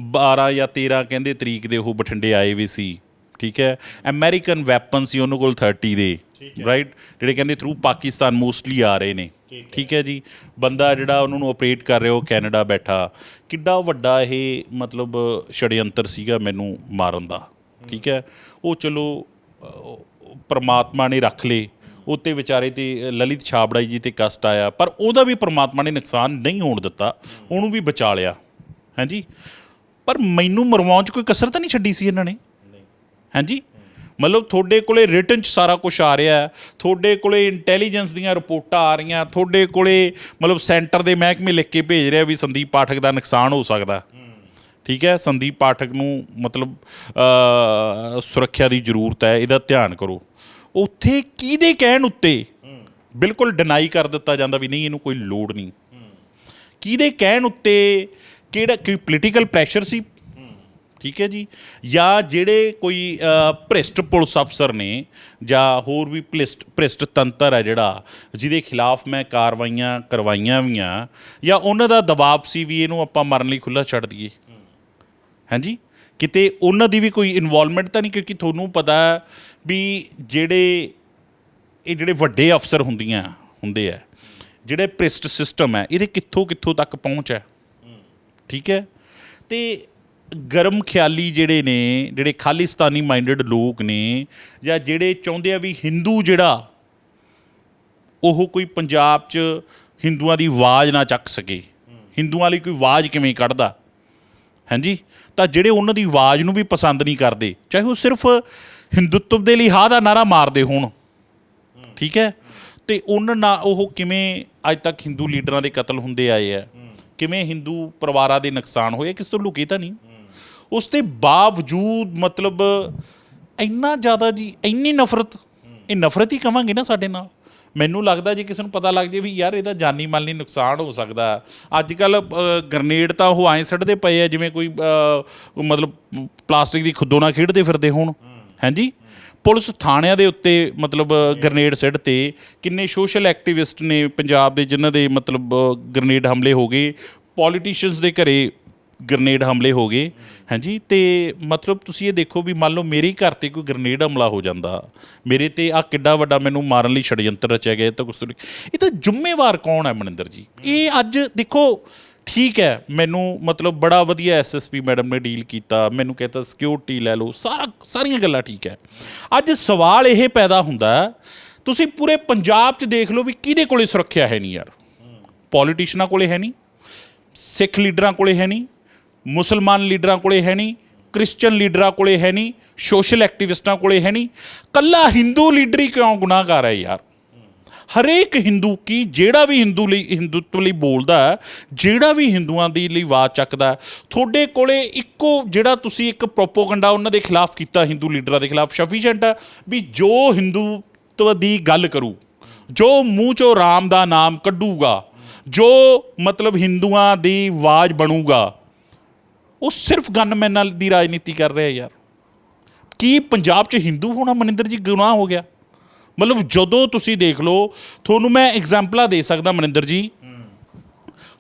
12 ਜਾਂ 13 ਕਹਿੰਦੇ ਤਰੀਕ ਦੇ ਉਹ ਬਠਿੰਡੇ ਆਏ ਵੀ ਸੀ। ਠੀਕ ਹੈ? ਅਮਰੀਕਨ ਵੈਪਨ ਸੀ ਉਹਨਾਂ ਕੋਲ 30 ਦੇ। ਰਾਈਟ ਜਿਹੜੇ ਕਹਿੰਦੇ ਥਰੂ ਪਾਕਿਸਤਾਨ ਮੋਸਟਲੀ ਆ ਰਹੇ ਨੇ। ਠੀਕ ਹੈ। ਜੀ? ਬੰਦਾ ਜਿਹੜਾ ਉਹਨਾਂ ਨੂੰ ਆਪਰੇਟ ਕਰ ਰਿਹਾ ਉਹ ਕੈਨੇਡਾ ਬੈਠਾ। ਕਿੱਡਾ ਵੱਡਾ ਇਹ ਮਤਲਬ ਛੜਯੰਤਰ ਸੀਗਾ ਮੈਨੂੰ ਮਾਰਨ ਦਾ। ਠੀਕ ਹੈ? ਉਹ ਚਲੋ ਪਰਮਾਤਮਾ ਨੇ ਰੱਖ ਲੇ ਉੱਤੇ ਵਿਚਾਰੇ ਤੇ ਲਲਿਤ ਛਾਬੜਾ ਜੀ ਤੇ ਕਸ਼ਟ ਆਇਆ, ਪਰ ਉਹਦਾ ਵੀ ਪਰਮਾਤਮਾ ਨੇ ਨੁਕਸਾਨ ਨਹੀਂ ਹੋਣ ਦਿੱਤਾ, ਉਹਨੂੰ ਵੀ ਬਚਾ ਲਿਆ, ਹਾਂਜੀ? ਪਰ ਮੈਨੂੰ ਮਰਵਾਉਣ 'ਚ ਕੋਈ ਕਸਰ ਤਾਂ ਨਹੀਂ ਛੱਡੀ ਸੀ ਇਹਨਾਂ ਨੇ? ਹਾਂਜੀ? ਮਤਲਬ ਤੁਹਾਡੇ ਕੋਲੇ ਰਿਟਨ ਚ ਸਾਰਾ ਕੁਝ ਆ ਰਿਹਾ ਹੈ ਤੁਹਾਡੇ ਕੋਲੇ ਇੰਟੈਲੀਜੈਂਸ ਦੀਆਂ ਰਿਪੋਰਟਾਂ ਆ ਰਹੀਆਂ, ਤੁਹਾਡੇ ਕੋਲੇ ਮਤਲਬ ਸੈਂਟਰ ਦੇ ਮਹਿਕਮੇ ਲਿਖ ਕੇ ਭੇਜ ਰਿਹਾ ਵੀ ਸੰਦੀਪ ਪਾਠਕ ਦਾ ਨੁਕਸਾਨ ਹੋ ਸਕਦਾ। ਠੀਕ ਹੈ? ਸੰਦੀਪ ਪਾਠਕ ਨੂੰ ਮਤਲਬ ਸੁਰੱਖਿਆ ਦੀ ਜ਼ਰੂਰਤ ਹੈ, ਇਹਦਾ ਧਿਆਨ ਕਰੋ। ਉੱਥੇ ਕਿਹਦੇ ਕਹਿਣ ਉੱਤੇ ਬਿਲਕੁਲ ਡਿਨਾਈ ਕਰ ਦਿੱਤਾ ਜਾਂਦਾ ਵੀ ਨਹੀਂ, ਇਹਨੂੰ ਕੋਈ ਲੋੜ ਨਹੀਂ। ਕਿਹਦੇ ਕਹਿਣ ਉੱਤੇ ਕਿਹੜਾ, ਕੋਈ ਪੋਲੀਟੀਕਲ ਪ੍ਰੈਸ਼ਰ ਸੀ? ਠੀਕ ਹੈ ਜੀ? ਜਾਂ ਜਿਹੜੇ ਕੋਈ ਭ੍ਰਿਸ਼ਟ ਪੁਲਿਸ ਅਫਸਰ ਨੇ, ਜਾਂ ਹੋਰ ਵੀ ਭ੍ਰਿਸ਼ਟ ਭ੍ਰਿਸ਼ਟ ਤੰਤਰ ਹੈ ਜਿਹੜਾ, ਜਿਹਦੇ ਖਿਲਾਫ ਮੈਂ ਕਾਰਵਾਈਆਂ ਕਰਵਾਈਆਂ ਵੀਆਂ ਜਾਂ ਉਹਨਾਂ ਦਾ ਦਬਾਅ ਸੀ ਵੀ ਇਹਨੂੰ ਆਪਾਂ ਮਰਨ ਲਈ ਖੁੱਲਾ ਛੱਡ ਦਈਏ? ਹਾਂਜੀ? ਕਿਤੇ ਉਹਨਾਂ ਦੀ ਵੀ ਕੋਈ ਇਨਵੋਲਵਮੈਂਟ ਤਾਂ ਨਹੀਂ? ਕਿਉਂਕਿ ਤੁਹਾਨੂੰ ਪਤਾ ਵੀ ਜਿਹੜੇ, ਇਹ ਜਿਹੜੇ ਵੱਡੇ ਅਫਸਰ ਹੁੰਦੀਆਂ, ਹੁੰਦੇ ਆ, ਜਿਹੜੇ ਪ੍ਰਿਸਟ ਸਿਸਟਮ ਹੈ ਇਹਦੇ ਕਿੱਥੋਂ ਕਿੱਥੋਂ ਤੱਕ ਪਹੁੰਚ ਹੈ ਠੀਕ ਹੈ? ਤੇ ਗਰਮ ਖਿਆਲੀ ਜਿਹੜੇ ਨੇ, ਜਿਹੜੇ ਖਾਲਿਸਤਾਨੀ ਮਾਈਂਡਡ ਲੋਕ ਨੇ, ਜਾਂ ਜਿਹੜੇ ਚਾਹੁੰਦੇ ਆ ਵੀ ਹਿੰਦੂ ਜਿਹੜਾ, ਉਹ ਕੋਈ ਪੰਜਾਬ 'ਚ ਹਿੰਦੂਆਂ ਦੀ ਆਵਾਜ਼ ਨਾ ਚੱਕ ਸਕੇ। ਹਿੰਦੂਆਂ ਲਈ ਕੋਈ ਆਵਾਜ਼ ਕਿਵੇਂ ਕੱਢਦਾ? ਹਾਂਜੀ? ਤਾਂ ਜਿਹੜੇ ਉਹਨਾਂ ਦੀ ਆਵਾਜ਼ ਨੂੰ ਵੀ ਪਸੰਦ ਨਹੀਂ ਕਰਦੇ, ਚਾਹੇ ਉਹ ਸਿਰਫ ਹਿੰਦੂਤਵ ਦੇ ਲਈ ਹਾਂ ਦਾ ਨਾਰਾ ਮਾਰਦੇ ਹੋਣ, ਠੀਕ ਹੈ? ਤੇ ਉਹਨਾਂ ਨਾਲ ਉਹ ਕਿਵੇਂ ਅੱਜ ਤੱਕ ਹਿੰਦੂ ਲੀਡਰਾਂ ਦੇ ਕਤਲ ਹੁੰਦੇ ਆਏ ਆ? ਕਿਵੇਂ ਹਿੰਦੂ ਪਰਿਵਾਰਾਂ ਦੇ ਨੁਕਸਾਨ ਹੋਏ ਕਿਸ ਤੋਂ ਲੁਕੇ ਤਾਂ ਨਹੀਂ। ਉਸ ਦੇ ਬਾਵਜੂਦ ਮਤਲਬ ਇੰਨਾ ਜ਼ਿਆਦਾ ਜੀ, ਇੰਨੀ ਨਫ਼ਰਤ, ਇਹ ਨਫ਼ਰਤ ਹੀ ਕਵਾਂਗੇ ਨਾ ਸਾਡੇ ਨਾਲ। ਮੈਨੂੰ ਲੱਗਦਾ ਜੇ ਕਿਸੇ ਨੂੰ ਪਤਾ ਲੱਗ ਜੇ ਵੀ ਯਾਰ ਇਹਦਾ ਜਾਨੀ ਮਾਲੀ ਨੁਕਸਾਨ ਹੋ ਸਕਦਾ। ਅੱਜ ਕੱਲ ਗ੍ਰਨੇਡ ਤਾਂ ਉਹ ਐਂ ਸੱਟਦੇ ਪਏ ਆ, ਜਿਵੇਂ ਕੋਈ ਮਤਲਬ, ਪਲਾਸਟਿਕ ਦੀ ਖੁੱਦੋ ਨਾਲ ਖੇਡਦੇ ਫਿਰਦੇ ਹੋਣ। ਹਾਂਜੀ? ਪੁਲਿਸ ਥਾਣਿਆਂ ਦੇ ਉੱਤੇ, ਮਤਲਬ ਗ੍ਰਨੇਡ ਸਿੱਟ ਤੇ ਕਿੰਨੇ ਸੋਸ਼ਲ ਐਕਟਿਵਿਸਟ ਨੇ ਪੰਜਾਬ ਦੇ, ਜਿਨ੍ਹਾਂ ਦੇ ਮਤਲਬ ਗ੍ਰਨੇਡ ਹਮਲੇ ਹੋ ਗਏ। ਪੋਲੀਟੀਸ਼ੀਅਨਸ ਦੇ ਘਰੇ ਗ੍ਰਨੇਡ ਹਮਲੇ ਹੋ ਗਏ। ਹਾਂਜੀ, ਤੇ ਮਤਲਬ ਤੁਸੀਂ ਇਹ ਦੇਖੋ ਵੀ ਮੰਨ ਲਓ ਮੇਰੇ ਘਰ ਤੇ ਕੋਈ ਗ੍ਰਨੇਡ ਹਮਲਾ ਹੋ ਜਾਂਦਾ। ਮੇਰੇ ਤੇ ਆ ਕਿੱਡਾ ਵੱਡਾ ਮੈਨੂੰ ਮਾਰਨ ਲਈ ਛੜਯੰਤਰ ਰਚਿਆ ਗਿਆ ਤਾਂ ਕੁਛ ਤੋਂ ਇਹ ਤਾਂ ਜ਼ਿੰਮੇਵਾਰ ਕੌਣ ਹੈ ਮਨਿੰਦਰ ਜੀ? ਇਹ ਅੱਜ ਦੇਖੋ, ਠੀਕ ਹੈ, ਮੈਨੂੰ ਮਤਲਬ ਬੜਾ ਵਧੀਆ ਐਸਐਸਪੀ ਮੈਡਮ ਨੇ ਡੀਲ ਕੀਤਾ, ਮੈਨੂੰ ਕਹਿੰਦਾ ਸਿਕਿਉਰਿਟੀ ਲੈ ਲਓ, ਸਾਰਾ, ਸਾਰੀਆਂ ਗੱਲਾਂ ਠੀਕ ਹੈ। ਅੱਜ ਸਵਾਲ ਇਹ ਪੈਦਾ ਹੁੰਦਾ ਤੁਸੀਂ ਪੂਰੇ ਪੰਜਾਬ 'ਚ ਦੇਖ ਲਓ ਵੀ ਕਿਹਦੇ ਕੋਲੇ ਸੁਰੱਖਿਆ ਹੈ ਨਹੀਂ ਯਾਰ। ਪੋਲੀਟੀਸ਼ੀਅਨਾਂ ਕੋਲੇ ਹੈ ਨਹੀਂ, ਸਿੱਖ ਲੀਡਰਾਂ ਕੋਲੇ ਹੈ ਨਹੀਂ ਮੁਸਲਮਾਨ ਲੀਡਰਾਂ ਕੋਲੇ ਹੈ ਨਹੀਂ ਕ੍ਰਿਸਚੀਅਨ ਲੀਡਰਾਂ ਕੋਲੇ ਹੈ ਨਹੀਂ, ਸੋਸ਼ਲ ਐਕਟਿਵਿਸਟਾਂ ਕੋਲੇ ਹੈ ਨਹੀਂ। ਕੱਲਾ ਹਿੰਦੂ ਲੀਡਰ ਹੀ ਕਿਉਂ ਗੁਨਾਹਗਾਰ ਹੈ ਯਾਰ? ਹਰੇਕ ਹਿੰਦੂ ਕੀ ਜਿਹੜਾ ਵੀ ਹਿੰਦੂ ਲਈ, ਹਿੰਦੂਤਵ ਲਈ ਬੋਲਦਾ ਜਿਹੜਾ ਵੀ ਹਿੰਦੂਆਂ ਦੀ ਲਈ ਆਵਾਜ਼ ਚੱਕਦਾ ਤੁਹਾਡੇ ਕੋਲੇ ਇੱਕੋ ਜਿਹੜਾ ਤੁਸੀਂ ਇੱਕ ਪ੍ਰੋਪੋਗੰਡਾ ਉਹਨਾਂ ਦੇ ਖਿਲਾਫ ਕੀਤਾ, ਹਿੰਦੂ ਲੀਡਰਾਂ ਦੇ ਖਿਲਾਫ ਸਫੀਸ਼ੀਐਂਟ ਹੈ ਵੀ ਜੋ ਹਿੰਦੂਤਵ ਦੀ ਗੱਲ ਕਰੂ, ਜੋ ਮੂੰਹ ਚੋਂ ਰਾਮ ਦਾ ਨਾਮ ਕੱਢੂਗਾ, ਜੋ ਮਤਲਬ ਹਿੰਦੂਆਂ ਦੀ ਆਵਾਜ਼ ਬਣੂਗਾ ਉਹ ਸਿਰਫ ਗਨਮੈਨਾਂ ਦੀ ਰਾਜਨੀਤੀ ਕਰ ਰਿਹਾ ਯਾਰ। ਕੀ ਪੰਜਾਬ 'ਚ ਹਿੰਦੂ ਹੋਣਾ ਮਨਿੰਦਰ ਜੀ ਗੁਨਾਹ ਹੋ ਗਿਆ? ਮਤਲਬ ਜਦੋਂ ਤੁਸੀਂ ਦੇਖ ਲਓ, ਤੁਹਾਨੂੰ ਮੈਂ ਐਗਜ਼ਾਮਪਲਾਂ ਦੇ ਸਕਦਾ ਮਨਿੰਦਰ ਜੀ।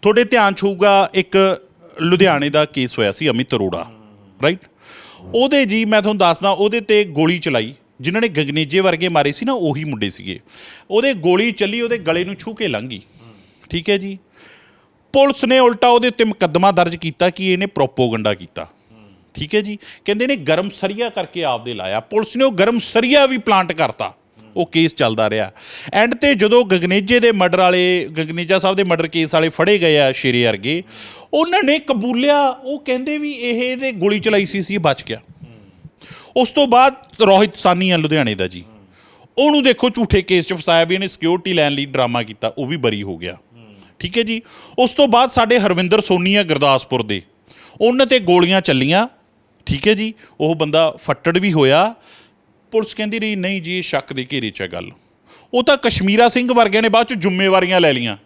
ਤੁਹਾਡੇ ਧਿਆਨ 'ਚ ਹੋਊਗਾ ਇੱਕ ਲੁਧਿਆਣੇ ਦਾ ਕੇਸ ਹੋਇਆ ਸੀ ਅਮਿਤ ਅਰੋੜਾ ਰਾਈਟ ਉਹਦੇ ਜੀ ਮੈਂ ਤੁਹਾਨੂੰ ਦੱਸਦਾ, ਉਹਦੇ ਤੇ ਗੋਲੀ ਚਲਾਈ। ਜਿਨ੍ਹਾਂ ਨੇ ਗਗਨੇਜੇ ਵਰਗੇ ਮਾਰੇ ਸੀ ਨਾ, ਉਹੀ ਮੁੰਡੇ ਸੀਗੇ। ਉਹਦੇ ਗੋਲੀ ਚੱਲੀ, ਉਹਦੇ ਗਲੇ ਨੂੰ ਛੂ ਕੇ ਲੰਘ ਠੀਕ ਹੈ ਜੀ? ਪੁਲਿਸ ਨੇ ਉਲਟਾ ਉਹਦੇ ਉੱਤੇ ਮੁਕੱਦਮਾ ਦਰਜ ਕੀਤਾ ਕਿ ਇਹਨੇ ਪ੍ਰੋਪੋਗੰਡਾ ਕੀਤਾ। ਠੀਕ ਹੈ ਜੀ? ਕਹਿੰਦੇ ਨੇ ਗਰਮ ਸਰੀਆ ਕਰਕੇ ਆਪਦੇ ਲਾਇਆ। ਪੁਲਿਸ ਨੇ ਉਹ ਗਰਮ ਸਰੀਆ ਵੀ ਪਲਾਂਟ ਕਰਤਾ। ਉਹ ਕੇਸ ਚੱਲਦਾ ਰਿਹਾ। ਐਂਡ ਤੇ ਜਦੋਂ ਗਗਨੇਜੇ ਦੇ ਮਰਡਰ ਵਾਲੇ, ਗਗਨੇਜਾ ਸਾਹਿਬ ਦੇ ਮਰਡਰ ਕੇਸ ਵਾਲੇ ਫੜੇ ਗਏ ਆ ਸ਼ੇਰੇ ਵਰਗੇ, ਉਹਨਾਂ ਨੇ ਕਬੂਲਿਆ, ਉਹ ਕਹਿੰਦੇ ਵੀ ਇਹ ਇਹਦੇ ਗੋਲੀ ਚਲਾਈ ਸੀ ਸੀ ਇਹ ਬਚ ਗਿਆ। ਉਸ ਤੋਂ ਬਾਅਦ ਰੋਹਿਤ ਸਾਨੀ ਆ ਲੁਧਿਆਣੇ ਦਾ ਜੀ। ਉਹਨੂੰ ਦੇਖੋ ਝੂਠੇ ਕੇਸ 'ਚ ਫਸਾਇਆ ਵੀ ਇਹਨੇ ਸਿਕਿਉਰਿਟੀ ਲੈਣ ਲਈ ਡਰਾਮਾ ਕੀਤਾ, ਉਹ ਵੀ ਬਰੀ ਹੋ ਗਿਆ। ਠੀਕ ਹੈ ਜੀ? ਉਸ ਤੋਂ ਬਾਅਦ ਸਾਡੇ ਹਰਵਿੰਦਰ ਸੋਨੀ ਆ ਗੁਰਦਾਸਪੁਰ ਦੇ। ਉਹਨਾਂ ਤੇ ਗੋਲੀਆਂ ਚੱਲੀਆਂ, ਠੀਕ ਹੈ ਜੀ? ਉਹ ਬੰਦਾ ਫੱਟੜ ਵੀ ਹੋਇਆ। ਪੁਲਿਸ ਕਹਿੰਦੀ ਰਹੀ, ਨਹੀਂ ਜੀ, ਇਹ ਸ਼ੱਕ ਦੇ ਘੇਰੇ 'ਚ ਹੈ ਗੱਲ। ਉਹ ਤਾਂ ਕਸ਼ਮੀਰਾ ਸਿੰਘ ਵਰਗਿਆਂ ਨੇ ਬਾਅਦ 'ਚ ਜ਼ਿੰਮੇਵਾਰੀਆਂ ਲੈ ਲਈਆਂ।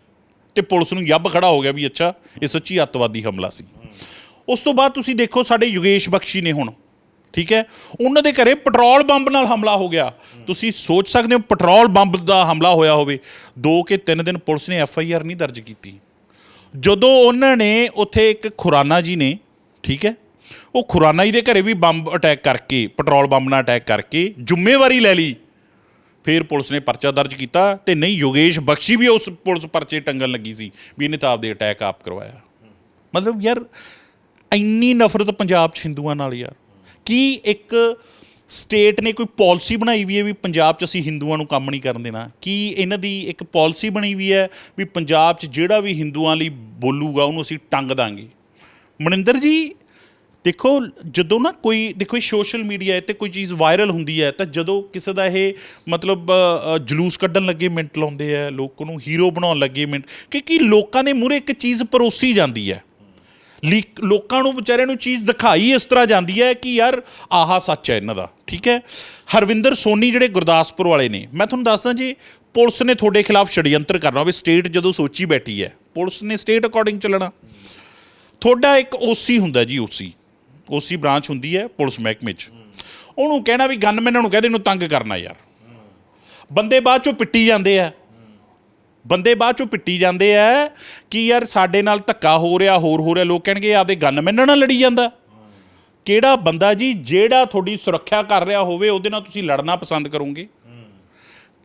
ਤੇ ਪੁਲਿਸ ਨੂੰ ਯੱਬ ਖੜਾ ਹੋ ਗਿਆ ਵੀ ਅੱਛਾ, ਇਹ ਸੱਚੀ ਅੱਤਵਾਦੀ ਹਮਲਾ ਸੀ। ਉਸ ਤੋਂ ਬਾਅਦ ਤੁਸੀਂ ਦੇਖੋ ਸਾਡੇ ਯੋਗੇਸ਼ ਬਖਸ਼ੀ ਨੇ ਹੁਣ। ਠੀਕ ਹੈ? ਉਹਨਾਂ ਦੇ ਘਰੇ ਪੈਟਰੋਲ ਬੰਬ ਨਾਲ ਹਮਲਾ ਹੋ ਗਿਆ। ਤੁਸੀਂ ਸੋਚ ਸਕਦੇ ਹੋ ਪੈਟਰੋਲ ਬੰਬ ਦਾ ਹਮਲਾ ਹੋਇਆ ਹੋਵੇ। ਦੋ ਕਿ ਤਿੰਨ ਦਿਨ ਪੁਲਿਸ ਨੇ ਐਫ ਆਈ ਆਰ ਨਹੀਂ ਦਰਜ ਕੀਤੀ। ਜਦੋਂ ਉਹਨਾਂ ਨੇ ਉੱਥੇ ਇੱਕ ਖੁਰਾਨਾ ਜੀ ਨੇ, ਠੀਕ ਹੈ? ਉਹ ਖੁਰਾਨਾ ਜੀ ਦੇ ਘਰੇ ਵੀ ਬੰਬ ਅਟੈਕ ਕਰਕੇ, ਪੈਟਰੋਲ ਬੰਬ ਨਾਲ ਅਟੈਕ ਕਰਕੇ ਜ਼ਿੰਮੇਵਾਰੀ ਲੈ ਲਈ। ਫਿਰ ਪੁਲਿਸ ਨੇ ਪਰਚਾ ਦਰਜ ਕੀਤਾ ਤੇ ਨਹੀਂ, ਯੋਗੇਸ਼ ਬਖਸ਼ੀ ਵੀ ਉਸ ਪੁਲਿਸ ਪਰਚੇ ਟੰਗਣ ਲੱਗੀ ਸੀ ਵੀ ਇਹਨੇ ਤਾਂ ਆਪਦੇ ਅਟੈਕ ਆਪ ਕਰਵਾਇਆ। ਮਤਲਬ ਯਾਰ, ਇੰਨੀ ਨਫ਼ਰਤ ਪੰਜਾਬ 'ਚ ਹਿੰਦੂਆਂ ਨਾਲ ਯਾਰ। ਕੀ ਇੱਕ ਸਟੇਟ ਨੇ ਕੋਈ ਪਾਲਿਸੀ ਬਣਾਈ ਵੀ ਹੈ ਵੀ ਪੰਜਾਬ 'ਚ ਅਸੀਂ ਹਿੰਦੂਆਂ ਨੂੰ ਕੰਮ ਨਹੀਂ ਕਰਨ ਦੇਣਾ? ਕੀ ਇਹਨਾਂ ਦੀ ਇੱਕ ਪਾਲਿਸੀ ਬਣੀ ਵੀ ਹੈ ਵੀ ਪੰਜਾਬ 'ਚ ਜਿਹੜਾ ਵੀ ਹਿੰਦੂਆਂ ਲਈ ਬੋਲੂਗਾ ਉਹਨੂੰ ਅਸੀਂ ਟੰਗ ਦਾਂਗੇ? ਮਨਿੰਦਰ ਜੀ, ਦੇਖੋ, ਜਦੋਂ ਨਾ ਕੋਈ, ਦੇਖੋ ਸੋਸ਼ਲ ਮੀਡੀਆ ਤੇ ਕੋਈ ਚੀਜ਼ ਵਾਇਰਲ ਹੁੰਦੀ ਹੈ ਤਾਂ ਜਦੋਂ ਕਿਸੇ ਦਾ ਇਹ ਮਤਲਬ ਜਲੂਸ ਕੱਢਣ ਲੱਗੇ ਮਿੰਟ ਲਾਉਂਦੇ ਆ, ਲੋਕ ਨੂੰ ਹੀਰੋ ਬਣਾਉਣ ਲੱਗੇ ਮਿੰਟ, ਕਿਉਂਕਿ ਲੋਕਾਂ ਦੇ ਮੂਹਰੇ ਇੱਕ ਚੀਜ਼ ਪਰੋਸੀ ਜਾਂਦੀ ਹੈ। ਲੀਕ ਲੋਕਾਂ ਨੂੰ, ਵਿਚਾਰਿਆਂ ਨੂੰ ਚੀਜ਼ ਦਿਖਾਈ ਇਸ ਤਰ੍ਹਾਂ ਜਾਂਦੀ ਹੈ ਕਿ ਯਾਰ ਆਹਾ ਸੱਚ ਹੈ ਇਹਨਾਂ ਦਾ, ਠੀਕ ਹੈ? ਹਰਵਿੰਦਰ ਸੋਨੀ ਜਿਹੜੇ ਗੁਰਦਾਸਪੁਰ ਵਾਲੇ ਨੇ, ਮੈਂ ਤੁਹਾਨੂੰ ਦੱਸਦਾ ਜੀ, ਪੁਲਿਸ ਨੇ ਤੁਹਾਡੇ ਖਿਲਾਫ ਛੜਯੰਤਰ ਕਰਨਾ ਹੋਵੇ, ਸਟੇਟ ਜਦੋਂ ਸੋਚੀ ਬੈਠੀ ਹੈ, ਪੁਲਿਸ ਨੇ ਸਟੇਟ ਅਕੋਰਡਿੰਗ ਚੱਲਣਾ। ਤੁਹਾਡਾ ਇੱਕ ਓਸੀ ਹੁੰਦਾ ਜੀ, ਓਸੀ। ਓਸੀ ਬ੍ਰਾਂਚ ਹੁੰਦੀ ਹੈ ਪੁਲਿਸ ਮਹਿਕਮੇ 'ਚ। ਉਹਨੂੰ ਕਹਿਣਾ ਵੀ ਗਨਮੈਨਾਂ ਨੂੰ ਕਹਦੇ ਇਹਨੂੰ ਤੰਗ ਕਰਨਾ ਯਾਰ। ਬੰਦੇ ਬਾਅਦ ਚੋਂ ਪਿੱਟੀ ਜਾਂਦੇ ਆ। ਬੰਦੇ ਬਾਅਦ ਚੋਂ ਪਿੱਟੀ ਜਾਂਦੇ ਆ ਕਿ ਯਾਰ ਸਾਡੇ ਨਾਲ ਧੱਕਾ ਹੋ ਰਿਹਾ, ਹੋਰ ਹੋ ਰਿਹਾ, ਲੋਕ ਕਹਿਣਗੇ ਆਪਦੇ ਗਨਮੈਨਾਂ ਨਾਲ ਲੜੀ ਜਾਂਦਾ। ਕਿਹੜਾ ਬੰਦਾ ਜੀ ਜਿਹੜਾ ਤੁਹਾਡੀ ਸੁਰੱਖਿਆ ਕਰ ਰਿਹਾ ਹੋਵੇ, ਉਹਦੇ ਨਾਲ ਤੁਸੀਂ ਲੜਨਾ ਪਸੰਦ ਕਰੋਗੇ?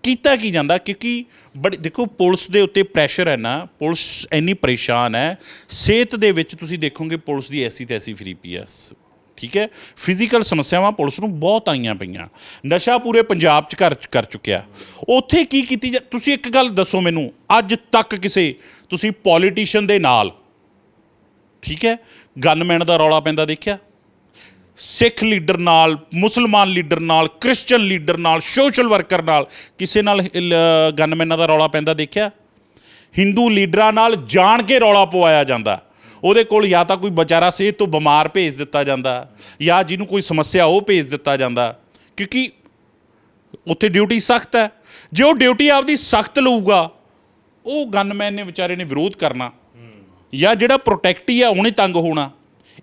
ਕੀਤਾ ਕੀ ਜਾਂਦਾ? ਕਿਉਂਕਿ ਬੜੀ, ਦੇਖੋ ਪੁਲਿਸ ਦੇ ਉੱਤੇ ਪ੍ਰੈਸ਼ਰ ਹੈ ਨਾ, ਪੁਲਿਸ ਇੰਨੀ ਪਰੇਸ਼ਾਨ ਹੈ, ਸਿਹਤ ਦੇ ਵਿੱਚ ਤੁਸੀਂ ਦੇਖੋਗੇ ਪੁਲਿਸ ਦੀ ਐਸੀ ਤੈਸੀ ਫਰੀ ਪੀਐਸ ਠੀਕ ਹੈ? ਫਿਜ਼ੀਕਲ ਸਮੱਸਿਆਵਾਂ ਪੁਲਿਸ ਨੂੰ ਬਹੁਤ ਆਈਆਂ ਪਈਆਂ। ਨਸ਼ਾ ਪੂਰੇ ਪੰਜਾਬ 'ਚ ਕਰ ਕਰ ਚੁੱਕਿਆ। ਉੱਥੇ ਕੀ ਕੀਤੀ ਜਾ- ਤੁਸੀਂ ਇੱਕ ਗੱਲ ਦੱਸੋ ਮੈਨੂੰ। ਅੱਜ ਤੱਕ ਕਿਸੇ ਤੁਸੀਂ ਪੋਲੀਟੀਸ਼ੀਅਨ ਦੇ ਨਾਲ, ਠੀਕ ਹੈ? ਗਨਮੈਨ ਦਾ ਰੌਲਾ ਪੈਂਦਾ ਦੇਖਿਆ। ਸਿੱਖ ਲੀਡਰ ਨਾਲ, ਮੁਸਲਮਾਨ ਲੀਡਰ ਨਾਲ ਕ੍ਰਿਸਚੀਅਨ ਲੀਡਰ ਨਾਲ ਸੋਸ਼ਲ ਵਰਕਰ ਨਾਲ ਕਿਸੇ ਨਾਲ ਗਨਮੈਨਾਂ ਦਾ ਰੌਲਾ ਪੈਂਦਾ ਦੇਖਿਆ। ਹਿੰਦੂ ਲੀਡਰਾਂ ਨਾਲ ਜਾਣ ਕੇ ਰੌਲਾ ਪਵਾਇਆ ਜਾਂਦਾ। ਉਹਦੇ ਕੋਲ ਜਾਂ ਤਾਂ ਕੋਈ ਵਿਚਾਰਾ ਸਿਹਤ ਤੋਂ ਬਿਮਾਰ ਭੇਜ ਦਿੱਤਾ ਜਾਂਦਾ ਜਾਂ ਜਿਹਨੂੰ ਕੋਈ ਸਮੱਸਿਆ ਉਹ ਭੇਜ ਦਿੱਤਾ ਜਾਂਦਾ। ਕਿਉਂਕਿ ਉੱਥੇ ਡਿਊਟੀ ਸਖਤ ਹੈ। ਜੇ ਉਹ ਡਿਊਟੀ ਆਪਦੀ ਸਖਤ ਲਊਗਾ ਉਹ ਗਨਮੈਨ ਨੇ ਵਿਚਾਰੇ ਨੇ ਵਿਰੋਧ ਕਰਨਾ। ਜਾਂ ਜਿਹੜਾ ਪ੍ਰੋਟੈਕਟੀ ਆ ਉਹਨੇ ਤੰਗ ਹੋਣਾ।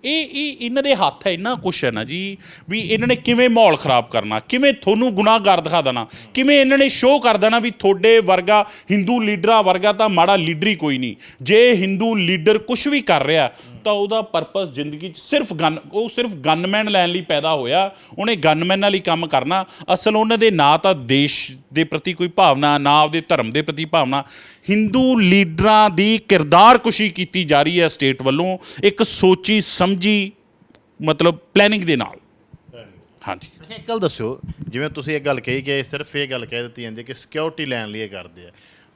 ਇਹ ਇਹ ਇਹਨਾਂ ਦੇ ਹੱਥ ਹੈ, ਇੰਨਾ ਕੁਛ ਹੈ ਨਾ ਜੀ, ਵੀ ਇਹਨਾਂ ਨੇ ਕਿਵੇਂ ਮਾਹੌਲ ਖਰਾਬ ਕਰਨਾ, ਕਿਵੇਂ ਤੁਹਾਨੂੰ ਗੁਨਾਹਗਾਰ ਦਿਖਾ ਦੇਣਾ, ਕਿਵੇਂ ਇਹਨਾਂ ਨੇ ਸ਼ੋਅ ਕਰ ਦੇਣਾ ਵੀ ਤੁਹਾਡੇ ਵਰਗਾ ਹਿੰਦੂ ਲੀਡਰਾਂ ਵਰਗਾ ਤਾਂ ਮਾੜਾ ਲੀਡਰ ਹੀ ਕੋਈ ਨਹੀਂ। ਜੇ ਹਿੰਦੂ ਲੀਡਰ ਕੁਝ ਵੀ ਕਰ ਰਿਹਾ ਤਾਂ ਉਹਦਾ ਪਰਪਸ ਜ਼ਿੰਦਗੀ 'ਚ ਸਿਰਫ ਗਨ ਉਹ ਸਿਰਫ ਗਨਮੈਨ ਲੈਣ ਲਈ ਪੈਦਾ ਹੋਇਆ, ਉਹਨੇ ਗਨਮੈਨ ਨਾਲ ਹੀ ਕੰਮ ਕਰਨਾ। ਅਸਲ ਉਹਨਾਂ ਦੇ ਨਾ ਤਾਂ ਦੇਸ਼ ਦੇ ਪ੍ਰਤੀ ਕੋਈ ਭਾਵਨਾ, ਨਾ ਆਪਦੇ ਧਰਮ ਦੇ ਪ੍ਰਤੀ ਭਾਵਨਾ। ਹਿੰਦੂ ਲੀਡਰਾਂ ਦੀ ਕਿਰਦਾਰ ਕੁਸ਼ੀ ਕੀਤੀ ਜਾ ਰਹੀ ਹੈ ਸਟੇਟ ਵੱਲੋਂ, ਇੱਕ ਸੋਚੀ, ਸਮਝੀ, ਮਤਲਬ ਪਲੈਨਿੰਗ ਦੇ ਨਾਲ। ਹਾਂਜੀ। ਅੱਛਾ, ਇੱਕ ਗੱਲ ਦੱਸਿਓ, ਜਿਵੇਂ ਤੁਸੀਂ ਇਹ ਗੱਲ ਕਹੀ ਕਿ ਸਿਰਫ ਇਹ ਗੱਲ ਕਹਿ ਦਿੱਤੀ ਜਾਂਦੀ ਹੈ ਕਿ ਸਿਕਿਉਰਿਟੀ ਲੈਣ ਲਈ ਇਹ ਕਰਦੇ ਆ।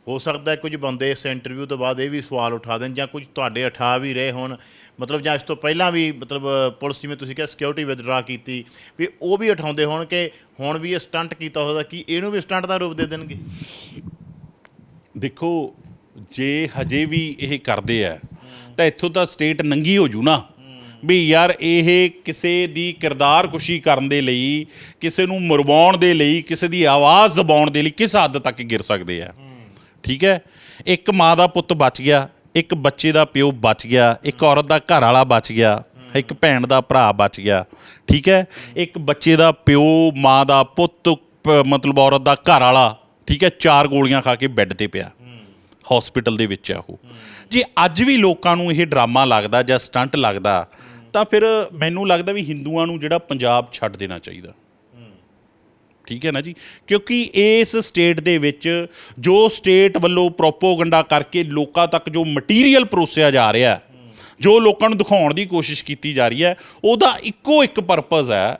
ਹੋ ਸਕਦਾ ਕੁਝ ਬੰਦੇ ਇਸ ਇੰਟਰਵਿਊ ਤੋਂ ਬਾਅਦ ਇਹ ਵੀ ਸਵਾਲ ਉਠਾ ਦੇਣ ਜਾਂ ਕੁਝ ਤੁਹਾਡੇ ਉਠਾ ਵੀ ਰਹੇ ਹੋਣ। ਮਤਲਬ ਜਾਂ ਇਸ ਤੋਂ ਪਹਿਲਾਂ ਵੀ ਮਤਲਬ ਪੁਲਿਸ ਜਿਵੇਂ ਤੁਸੀਂ ਕਿਹਾ ਸਿਕਿਉਰਿਟੀ ਵਿਦਡਰਾ ਕੀਤੀ, ਵੀ ਉਹ ਵੀ ਉਠਾਉਂਦੇ ਹੋਣ ਕਿ ਹੁਣ ਵੀ ਇਹ ਸਟੰਟ ਕੀਤਾ ਹੋਦਾ ਕਿ ਇਹਨੂੰ ਵੀ ਸਟੰਟ ਦਾ ਰੂਪ ਦੇ ਦੇਣਗੇ? ਦੇਖੋ, ਜੇ ਹਜੇ ਵੀ ਇਹ ਕਰਦੇ ਆ, ਤਾਂ ਇੱਥੋਂ ਤਾਂ ਸਟੇਟ ਨੰਗੀ ਹੋ ਜੂ ਨਾ। ਵੀ ਯਾਰ ਇਹ ਕਿਸੇ ਦੀ ਕਿਰਦਾਰ ਕੁਸ਼ੀ ਕਰਨ ਦੇ ਲਈ, ਕਿਸੇ ਨੂੰ ਮਰਵਾਉਣ ਦੇ ਲਈ, ਕਿਸੇ ਦੀ ਆਵਾਜ਼ ਦਬਾਉਣ ਦੇ ਲਈ ਕਿਸ ਹੱਦ ਤੱਕ ਗਿਰ ਸਕਦੇ ਆ? ਠੀਕ ਹੈ? ਇੱਕ ਮਾਂ ਦਾ ਪੁੱਤ ਬਚ ਗਿਆ, ਇੱਕ ਬੱਚੇ ਦਾ ਪਿਓ ਬਚ ਗਿਆ, ਇੱਕ ਔਰਤ ਦਾ ਘਰ ਵਾਲਾ ਬਚ ਗਿਆ, ਇੱਕ ਭੈਣ ਦਾ ਭਰਾ ਬਚ ਗਿਆ, ਠੀਕ ਹੈ? ਇੱਕ ਬੱਚੇ ਦਾ ਪਿਓ, ਮਾਂ ਦਾ ਪੁੱਤ, ਪ- ਮਤਲਬ ਔਰਤ ਦਾ ਘਰ ਵਾਲਾ ਠੀਕ ਹੈ? ਚਾਰ ਗੋਲੀਆਂ ਖਾ ਕੇ ਬੈੱਡ ਤੇ ਪਿਆ। ਹਸਪੀਟਲ ਦੇ ਵਿੱਚ ਆ ਉਹ। ਜੇ ਅੱਜ ਵੀ ਲੋਕਾਂ ਨੂੰ ਇਹ ਡਰਾਮਾ ਲੱਗਦਾ ਜਾਂ ਸਟੰਟ ਲੱਗਦਾ, ਤਾਂ ਫਿਰ ਮੈਨੂੰ ਲੱਗਦਾ ਵੀ ਹਿੰਦੂਆਂ ਨੂੰ ਜਿਹੜਾ ਪੰਜਾਬ ਛੱਡ ਦੇਣਾ ਚਾਹੀਦਾ। ਠੀਕ ਹੈ ਨਾ ਜੀ? ਕਿਉਂਕਿ ਇਸ ਸਟੇਟ ਦੇ ਵਿੱਚ ਜੋ ਸਟੇਟ ਵੱਲੋਂ ਪ੍ਰੋਪੋਗੰਡਾ ਕਰਕੇ ਲੋਕਾਂ ਤੱਕ ਜੋ ਮਟੀਰੀਅਲ ਪਰੋਸਿਆ ਜਾ ਰਿਹਾ ਜੋ ਲੋਕਾਂ ਨੂੰ ਦਿਖਾਉਣ ਦੀ ਕੋਸ਼ਿਸ਼ ਕੀਤੀ ਜਾ ਰਹੀ ਹੈ, ਉਹਦਾ ਇੱਕੋ ਇੱਕ ਪਰਪਸ ਹੈ,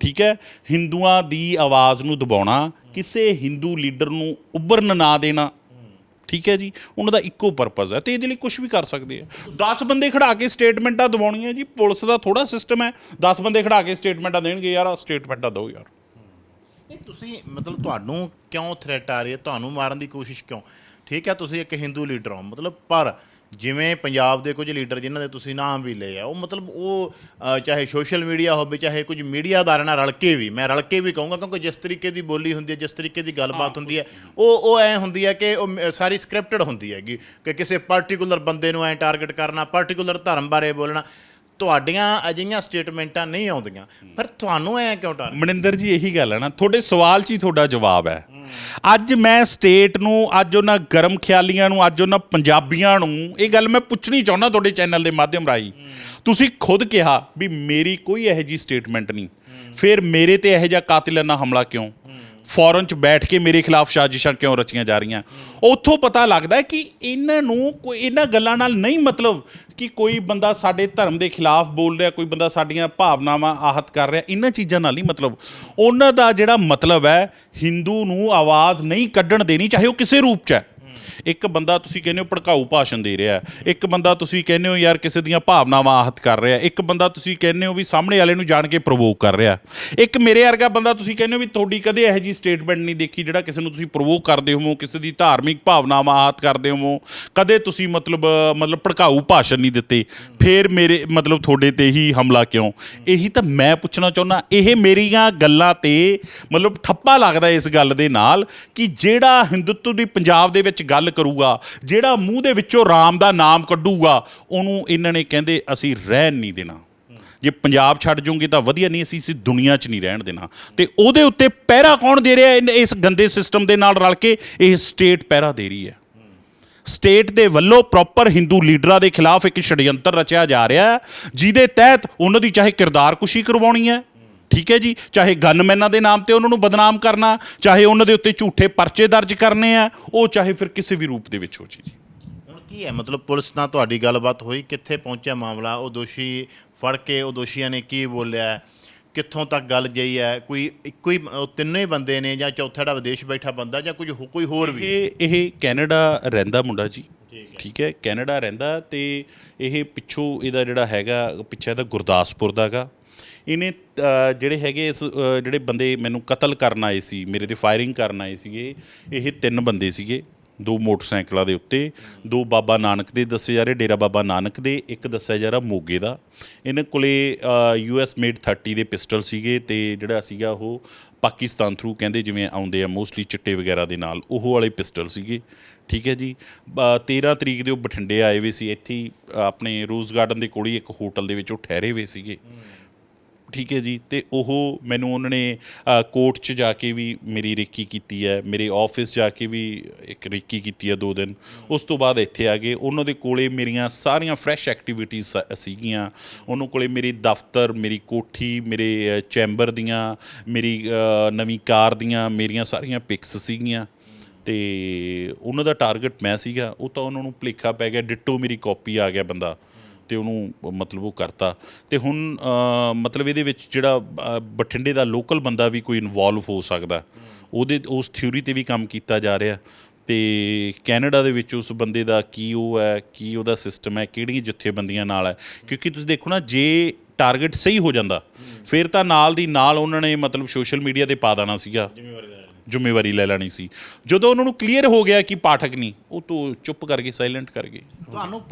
ਠੀਕ ਹੈ? ਹਿੰਦੂਆਂ ਦੀ ਆਵਾਜ਼ ਨੂੰ ਦਬਾਉਣਾ, ਕਿਸੇ ਹਿੰਦੂ ਲੀਡਰ ਨੂੰ ਉੱਭਰਨ ਨਾ ਦੇਣਾ, ਠੀਕ ਹੈ ਜੀ? ਉਹਨਾਂ ਦਾ ਇੱਕੋ ਪਰਪਸ ਹੈ ਤੇ ਇਹਦੇ ਲਈ ਕੁਝ ਵੀ ਕਰ ਸਕਦੇ ਆ। 10 ਬੰਦੇ ਖੜਾ ਕੇ ਸਟੇਟਮੈਂਟਾਂ ਦਵਾਉਣੀਆਂ ਜੀ, ਪੁਲਿਸ ਦਾ ਥੋੜਾ ਸਿਸਟਮ ਹੈ 10 ਬੰਦੇ ਖੜਾ ਕੇ ਸਟੇਟਮੈਂਟਾਂ ਦੇਣਗੇ, ਯਾਰ ਆਹ ਸਟੇਟਮੈਂਟਾਂ ਦਿਓ ਯਾਰ। ਇਹ ਤੁਸੀਂ ਮਤਲਬ ਤੁਹਾਨੂੰ ਕਿਉਂ ਥ੍ਰੈਟ ਆ ਰਹੀ ਹੈ? ਤੁਹਾਨੂੰ ਮਾਰਨ ਦੀ ਕੋਸ਼ਿਸ਼ ਕਿਉਂ? ਠੀਕ ਹੈ ਤੁਸੀਂ ਇੱਕ ਹਿੰਦੂ ਲੀਡਰ ਹੋ ਮਤਲਬ ਪਰ ਜਿਵੇਂ ਪੰਜਾਬ ਦੇ ਕੁਝ ਲੀਡਰ ਜਿਨ੍ਹਾਂ ਦੇ ਤੁਸੀਂ ਨਾਮ ਵੀ ਲਏ ਆ ਉਹ ਮਤਲਬ ਉਹ ਅ, ਚਾਹੇ ਸੋਸ਼ਲ ਮੀਡੀਆ ਹੋਵੇ ਚਾਹੇ ਕੁਝ ਮੀਡੀਆ ਅਦਾਰਿਆਂ ਨਾਲ ਰਲ ਕੇ ਵੀ ਮੈਂ ਰਲ ਕੇ ਵੀ ਕਹੂੰਗਾ ਕਿਉਂਕਿ ਜਿਸ ਤਰੀਕੇ ਦੀ ਬੋਲੀ ਹੁੰਦੀ ਹੈ ਜਿਸ ਤਰੀਕੇ ਦੀ ਗੱਲਬਾਤ ਹੁੰਦੀ ਹੈ ਉਹ ਉਹ ਐ ਹੁੰਦੀ ਹੈ ਕਿ ਉਹ ਮ- ਸਾਰੀ ਸਕ੍ਰਿਪਟਡ ਹੁੰਦੀ ਹੈਗੀ ਕਿ ਕਿਸੇ ਪਾਰਟਿਕੂਲਰ ਬੰਦੇ ਨੂੰ ਐ ਟਾਰਗੇਟ ਕਰਨਾ ਪਾਰਟਿਕੂਲਰ ਧਰਮ ਬਾਰੇ ਬੋਲਣਾ। ਤੁਹਾਡੀਆਂ ਅਜਿਹੀਆਂ ਸਟੇਟਮੈਂਟਾਂ ਨਹੀਂ ਆਉਂਦੀਆਂ। ਪਰ ਤੁਹਾਨੂੰ ਐ ਕਿਉਂ ਟਾਰਗੇਟ ਮਨਿੰਦਰ ਜੀ ਇਹੀ ਗੱਲ ਹੈ ਨਾ ਤੁਹਾਡੇ ਸਵਾਲ 'ਚ ਹੀ ਤੁਹਾਡਾ ਜਵਾਬ ਹੈ। ਅੱਜ ਮੈਂ ਸਟੇਟ ਨੂੰ ਅੱਜ ਉਹਨਾਂ ਗਰਮ ਖਿਆਲੀਆਂ ਨੂੰ ਅੱਜ ਉਹਨਾਂ ਪੰਜਾਬੀਆਂ ਨੂੰ ਇਹ ਗੱਲ ਮੈਂ ਪੁੱਛਣੀ ਚਾਹੁੰਦਾ ਤੁਹਾਡੇ ਚੈਨਲ ਦੇ ਮਾਧਿਅਮ ਰਾਹੀਂ। ਤੁਸੀਂ ਖੁਦ ਕਿਹਾ ਵੀ ਮੇਰੀ ਕੋਈ ਇਹੋ ਜੀ ਸਟੇਟਮੈਂਟ ਨਹੀਂ। ਫਿਰ ਮੇਰੇ ਤੇ ਇਹੋ ਜਿਹਾ ਕਾਤਿਲਾਨਾ ਹਮਲਾ ਕਿਉਂ? ਫੋਰਨ ਚ ਬੈਠ ਕੇ ਮੇਰੇ ਖਿਲਾਫ ਸਾਜ਼ਿਸ਼ਾਂ ਕਿਉਂ ਰਚੀਆਂ ਜਾ ਰਹੀਆਂ? ਉੱਥੋਂ ਪਤਾ ਲੱਗਦਾ ਹੈ ਕਿ ਇਹਨਾਂ ਨੂੰ ਕੋਈ ਇਹਨਾਂ ਗੱਲਾਂ ਨਾਲ ਨਹੀਂ ਮਤਲਬ ਕਿ ਕੋਈ ਬੰਦਾ ਸਾਡੇ ਧਰਮ ਦੇ ਖਿਲਾਫ ਬੋਲ ਰਿਹਾ, ਕੋਈ ਬੰਦਾ ਸਾਡੀਆਂ ਭਾਵਨਾਵਾਂ ਆਹਤ ਕਰ ਰਿਹਾ, ਇਹਨਾਂ ਚੀਜ਼ਾਂ ਨਾਲ ਨਹੀਂ ਮਤਲਬ। ਉਹਨਾਂ ਦਾ ਜਿਹੜਾ ਮਤਲਬ ਹੈ, ਹਿੰਦੂ ਨੂੰ ਆਵਾਜ਼ ਨਹੀਂ ਕੱਢਣ ਦੇਣੀ, ਚਾਹੇ ਉਹ ਕਿਸੇ ਰੂਪ ਚ ਹੈ। ਇੱਕ ਬੰਦਾ ਤੁਸੀਂ ਕਹਿੰਦੇ ਹੋ ਭੜਕਾਊ ਭਾਸ਼ਣ ਦੇ ਰਿਹਾ ਇੱਕ ਬੰਦਾ ਤੁਸੀਂ ਕਹਿੰਦੇ ਹੋ ਯਾਰ ਕਿਸੇ ਦੀਆਂ ਭਾਵਨਾਵਾਂ ਆਹਤ ਕਰ ਰਿਹਾ ਇੱਕ ਬੰਦਾ ਤੁਸੀਂ ਕਹਿੰਦੇ ਹੋ ਵੀ ਸਾਹਮਣੇ ਵਾਲੇ ਨੂੰ ਜਾਣ ਕੇ ਪ੍ਰੋਵੋਕ ਕਰ ਰਿਹਾ ਇੱਕ ਮੇਰੇ ਵਰਗਾ ਬੰਦਾ ਤੁਸੀਂ ਕਹਿੰਦੇ ਹੋ ਵੀ ਤੁਹਾਡੀ ਕਦੇ ਇਹੋ ਜੀ ਸਟੇਟਮੈਂਟ ਨਹੀਂ ਦੇਖੀ ਜਿਹੜਾ ਕਿਸੇ ਨੂੰ ਤੁਸੀਂ ਪ੍ਰੋਵੋਕ ਕਰਦੇ ਹੋਵੋ, ਕਿਸੇ ਦੀ ਧਾਰਮਿਕ ਭਾਵਨਾਵਾਂ ਆਹਤ ਕਰਦੇ ਹੋਵੋ। ਕਦੇ ਤੁਸੀਂ ਮਤਲਬ ਮਤਲਬ ਭੜਕਾਊ ਭਾਸ਼ਣ ਨਹੀਂ ਦਿੱਤੇ। ਫੇਰ ਮੇਰੇ, ਮਤਲਬ ਤੁਹਾਡੇ ਤੇ ਹੀ ਹਮਲਾ ਕਿਉਂ? ਇਹੀ ਤਾਂ ਮੈਂ ਪੁੱਛਣਾ ਚਾਹੁੰਦਾ, ਇਹ ਮੇਰੀਆਂ ਗੱਲਾਂ ਤੇ ਮਤਲਬ ਠੱਪਾ ਲੱਗਦਾ ਇਸ ਗੱਲ ਦੇ ਨਾਲ ਕਿ ਜਿਹੜਾ ਹਿੰਦੂਤਵ ਦੀ ਪੰਜਾਬ ਦੇ ਵਿੱਚ ਗੱਲ ਕਰੂਗਾ, ਜਿਹੜਾ ਮੂੰਹ ਦੇ ਵਿੱਚੋਂ ਰਾਮ ਦਾ ਨਾਮ ਕੱਢੂਗਾ, ਉਹਨੂੰ ਇਹਨਾਂ ਨੇ ਕਹਿੰਦੇ ਅਸੀਂ ਰਹਿਣ ਨਹੀਂ ਦੇਣਾ। ਜੇ ਪੰਜਾਬ ਛੱਡ ਜੂਗੇ ਤਾਂ ਵਧੀਆ, ਨਹੀਂ ਅਸੀਂ ਇਸ ਦੁਨੀਆ 'ਚ ਨਹੀਂ ਰਹਿਣ ਦੇਣਾ। ਤੇ ਉਹਦੇ ਉੱਤੇ ਪਹਿਰਾ ਕੌਣ ਦੇ ਰਿਹਾ ਇਸ ਗੰਦੇ ਸਿਸਟਮ ਦੇ ਨਾਲ ਰਲ ਕੇ ਇਹ ਸਟੇਟ ਪਹਿਰਾ ਦੇ ਰਹੀ ਹੈ। ਸਟੇਟ ਦੇ ਵੱਲੋਂ ਪ੍ਰੋਪਰ ਹਿੰਦੂ ਲੀਡਰਾਂ ਦੇ ਖਿਲਾਫ ਇੱਕ ਛੜਯੰਤਰ ਰਚਿਆ ਜਾ ਰਿਹਾ ਹੈ, ਜਿਹਦੇ ਤਹਿਤ ਉਹਨਾਂ ਦੀ ਚਾਹੇ ਕਿਰਦਾਰ ਕੁਸ਼ੀ ਕਰਵਾਉਣੀ ਹੈ ਠੀਕ ਹੈ ਜੀ? ਚਾਹੇ ਗਨਮੈਨਾਂ ਦੇ ਨਾਮ ਤੇ ਉਹਨਾਂ ਨੂੰ ਬਦਨਾਮ ਕਰਨਾ ਚਾਹੇ ਉਹਨਾਂ ਦੇ ਉੱਤੇ ਝੂਠੇ ਪਰਚੇ ਦਰਜ ਕਰਨੇ ਆ ਉਹ ਚਾਹੇ ਫਿਰ ਕਿਸੇ ਵੀ ਰੂਪ ਦੇ ਵਿੱਚ ਹੋ ਜੀ। ਜੀ ਹੁਣ ਕੀ ਹੈ? ਮਤਲਬ ਪੁਲਿਸ ਨਾਲ ਤੁਹਾਡੀ ਗੱਲਬਾਤ ਹੋਈ ਕਿੱਥੇ ਪਹੁੰਚਿਆ ਮਾਮਲਾ? ਉਹ ਦੋਸ਼ੀ ਫੜ ਕੇ ਉਹ ਦੋਸ਼ੀਆਂ ਨੇ ਕੀ ਬੋਲਿਆ? ਕਿੱਥੋਂ ਤੱਕ ਗੱਲ ਗਈ ਹੈ? ਕੋਈ ਇੱਕੋ ਹੀ ਉਹ ਤਿੰਨੇ ਹੀ ਬੰਦੇ ਨੇ ਜਾਂ ਚੌਥਾ ਜਿਹੜਾ ਵਿਦੇਸ਼ ਬੈਠਾ ਬੰਦਾ ਜਾਂ ਕੁਝ ਹੋ- ਕੋਈ ਹੋਰ ਵੀ? ਇਹ ਇਹ ਕੈਨੇਡਾ ਰਹਿੰਦਾ ਮੁੰਡਾ ਜੀ। ਠੀਕ ਹੈ। ਕੈਨੇਡਾ ਰਹਿੰਦਾ ਤੇ ਇਹ ਪਿੱਛੋਂ ਇਹਦਾ ਜਿਹੜਾ ਹੈਗਾ ਪਿੱਛੇ ਇਹਦਾ ਗੁਰਦਾਸਪੁਰ ਦਾਗਾ ਇਹਨੇ ਜਿਹੜੇ ਹੈਗੇ ਇਸ ਜਿਹੜੇ ਬੰਦੇ ਮੈਨੂੰ ਕਤਲ ਕਰਨ ਆਏ ਸੀ, ਮੇਰੇ ਤੇ ਫਾਇਰਿੰਗ ਕਰਨ ਆਏ ਸੀਗੇ, ਇਹ ਤਿੰਨ ਬੰਦੇ ਸੀਗੇ, ਦੋ ਮੋਟਰਸਾਈਕਲਾਂ ਦੇ ਉੱਤੇ, ਦੋ ਬਾਬਾ ਨਾਨਕ ਦੇ, ਦੱਸੇ ਜਾ ਰਹੇ ਡੇਰਾ ਬਾਬਾ ਨਾਨਕ ਦੇ, ਇੱਕ ਦੱਸਿਆ ਜਾ ਰਿਹਾ ਮੋਗੇ ਦਾ। ਇਹਨਾਂ ਕੋਲੇ ਯੂ ਐਸ ਮੇਡ 30 ਦੇ ਪਿਸਟਲ ਸੀਗੇ ਤੇ ਜਿਹੜਾ ਸੀਗਾ ਉਹ ਪਾਕਿਸਤਾਨ ਥਰੂ ਕਹਿੰਦੇ ਜਿਵੇਂ ਆਉਂਦੇ ਆ ਮੋਸਟਲੀ ਚਿੱਟੇ ਵਗੈਰਾ ਦੇ ਨਾਲ, ਉਹ ਵਾਲੇ ਪਿਸਟਲ ਸੀਗੇ। ਠੀਕ ਹੈ ਜੀ। ਬ- 13 ਤਰੀਕ ਦੇ ਉਹ ਬਠਿੰਡੇ ਆਏ ਹੋਏ ਸੀ, ਇੱਥੇ ਆਪਣੇ ਰੋਜ਼ ਗਾਰਡਨ ਦੇ ਕੋਲ ਹੀ ਇੱਕ ਹੋਟਲ ਦੇ ਵਿੱਚ ਉਹ ਠਹਿਰੇ ਹੋਏ ਸੀਗੇ। ਠੀਕ ਹੈ ਜੀ ਤੇ ਉਹ ਮੈਨੂੰ ਉਹਨਾਂ ਨੇ ਅ, ਕੋਰਟ 'ਚ ਜਾ ਕੇ ਵੀ ਮੇਰੀ ਰੇਕੀ ਕੀਤੀ ਹੈ ਮੇਰੇ ਆਫਿਸ ਜਾ ਕੇ ਵੀ ਇੱਕ ਰੇਕੀ ਕੀਤੀ ਹੈ ਦੋ ਦਿਨ। ਉਸ ਤੋਂ ਬਾਅਦ ਇੱਥੇ ਆ ਗਏ। ਉਹਨਾਂ ਦੇ ਕੋਲੇ ਮੇਰੀਆਂ ਸਾਰੀਆਂ ਫਰੈਸ਼ ਐਕਟੀਵਿਟੀਜ਼ ਸੀਗੀਆਂ। ਉਹਨਾਂ ਕੋਲੇ ਮੇਰੀ ਦਫ਼ਤਰ ਮੇਰੀ ਕੋਠੀ ਮੇਰੇ ਚੈਂਬਰ ਦੀਆਂ ਮੇਰੀ ਨਵੀਂ ਕਾਰ ਦੀਆਂ ਮੇਰੀਆਂ ਸਾਰੀਆਂ ਪਿਕਸ ਸੀਗੀਆਂ। ਤੇ ਉਹਨਾਂ ਦਾ ਟਾਰਗੇਟ ਮੈਂ ਸੀਗਾ। ਉਹ ਤਾਂ ਉਹਨਾਂ ਨੂੰ ਭੁਲੇਖਾ ਪੈ ਗਿਆ। ਡਿੱਟੋ ਮੇਰੀ ਕਾਪੀ ਆ ਗਿਆ ਬੰਦਾ। ਤੇ ਉਹਨੂੰ ਮਤਲਬ ਉਹ ਕਰਤਾ। ਤੇ ਹੁਣ ਮਤਲਬ ਇਹਦੇ ਵਿੱਚ ਜਿਹੜਾ ਬਠਿੰਡੇ ਦਾ ਲੋਕਲ ਬੰਦਾ ਵੀ ਕੋਈ ਇਨਵੋਲਵ ਹੋ ਸਕਦਾ। ਉਹਦੇ ਉਸ ਥਿਊਰੀ ਤੇ ਵੀ ਕੰਮ ਕੀਤਾ ਜਾ ਰਿਹਾ। ਤੇ ਕੈਨੇਡਾ ਦੇ ਵਿੱਚ ਉਸ ਬੰਦੇ ਦਾ ਕੀ ਉਹ ਹੈ ਕੀ ਉਹਦਾ ਸਿਸਟਮ ਹੈ ਕਿਹੜੀਆਂ ਜਥੇਬੰਦੀਆਂ ਨਾਲ ਹੈ? ਕਿਉਂਕਿ ਤੁਸੀਂ ਦੇਖੋ ਨਾ ਜੇ ਟਾਰਗੇਟ ਸਹੀ ਹੋ ਜਾਂਦਾ ਫਿਰ ਤਾਂ ਨਾਲ ਦੀ ਨਾਲ ਉਹਨਾਂ ਨੇ ਮਤਲਬ ਸੋਸ਼ਲ ਮੀਡੀਆ ਤੇ ਪਾ ਦੇਣਾ ਸੀਗਾ। ਜ਼ਿੰਮੇਵਾਰੀ ਲੈ ਲੈਣੀ ਸੀ। ਜਦੋਂ ਉਹਨਾਂ ਨੂੰ ਕਲੀਅਰ ਹੋ ਗਿਆ ਕਿ ਪਾਠਕ ਨਹੀਂ ਉਹ ਤੋਂ ਚੁੱਪ ਕਰਕੇ ਸਾਇਲੈਂਟ ਕਰ ਗਏ। ਤੁਹਾਨੂੰ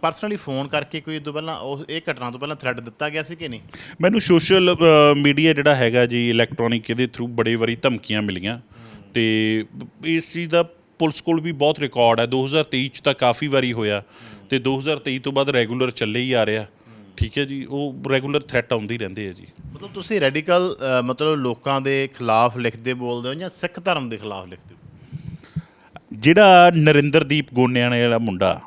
ਪਰਸਨਲੀ ਫੋਨ ਕਰਕੇ ਕੋਈ ਤੋਂ ਪਹਿਲਾਂ ਉਹ ਇਹ ਘਟਨਾ ਤੋਂ ਪਹਿਲਾਂ ਥ੍ਰੈਡ ਦਿੱਤਾ ਗਿਆ ਸੀ ਕਿ ਨਹੀਂ? ਮੈਨੂੰ ਸੋਸ਼ਲ ਮੀਡੀਆ ਜਿਹੜਾ ਹੈਗਾ ਜੀ ਇਲੈਕਟ੍ਰੋਨਿਕ ਇਹਦੇ ਥਰੂ ਬੜੇ ਵਾਰੀ ਧਮਕੀਆਂ ਮਿਲੀਆਂ। ਤੇ ਇਸ ਚੀਜ਼ ਦਾ ਪੁਲਿਸ ਕੋਲ ਵੀ ਬਹੁਤ ਰਿਕਾਰਡ ਹੈ। 2023 ਚ ਤਾਂ ਕਾਫੀ ਵਾਰੀ ਹੋਇਆ। ਤੇ 2023 ਤੋਂ ਬਾਅਦ ਰੈਗੂਲਰ ਚੱਲੇ ਹੀ ਆ ਰਿਹਾ। ਠੀਕ ਹੈ ਜੀ ਉਹ ਰੈਗੂਲਰ ਥ੍ਰੈਟ ਆਉਂਦੇ ਹੀ ਰਹਿੰਦੇ ਆ ਜੀ। ਮਤਲਬ ਤੁਸੀਂ ਰੈਡੀਕਲ ਮਤਲਬ ਲੋਕਾਂ ਦੇ ਖਿਲਾਫ ਲਿਖਦੇ ਬੋਲਦੇ ਹੋ ਜਾਂ ਸਿੱਖ ਧਰਮ ਦੇ ਖਿਲਾਫ ਲਿਖਦੇ ਹੋ? ਜਿਹੜਾ ਨਰਿੰਦਰਦੀਪ ਗੋਨਿਆਣੇ ਵਾਲਾ ਮੁੰਡਾ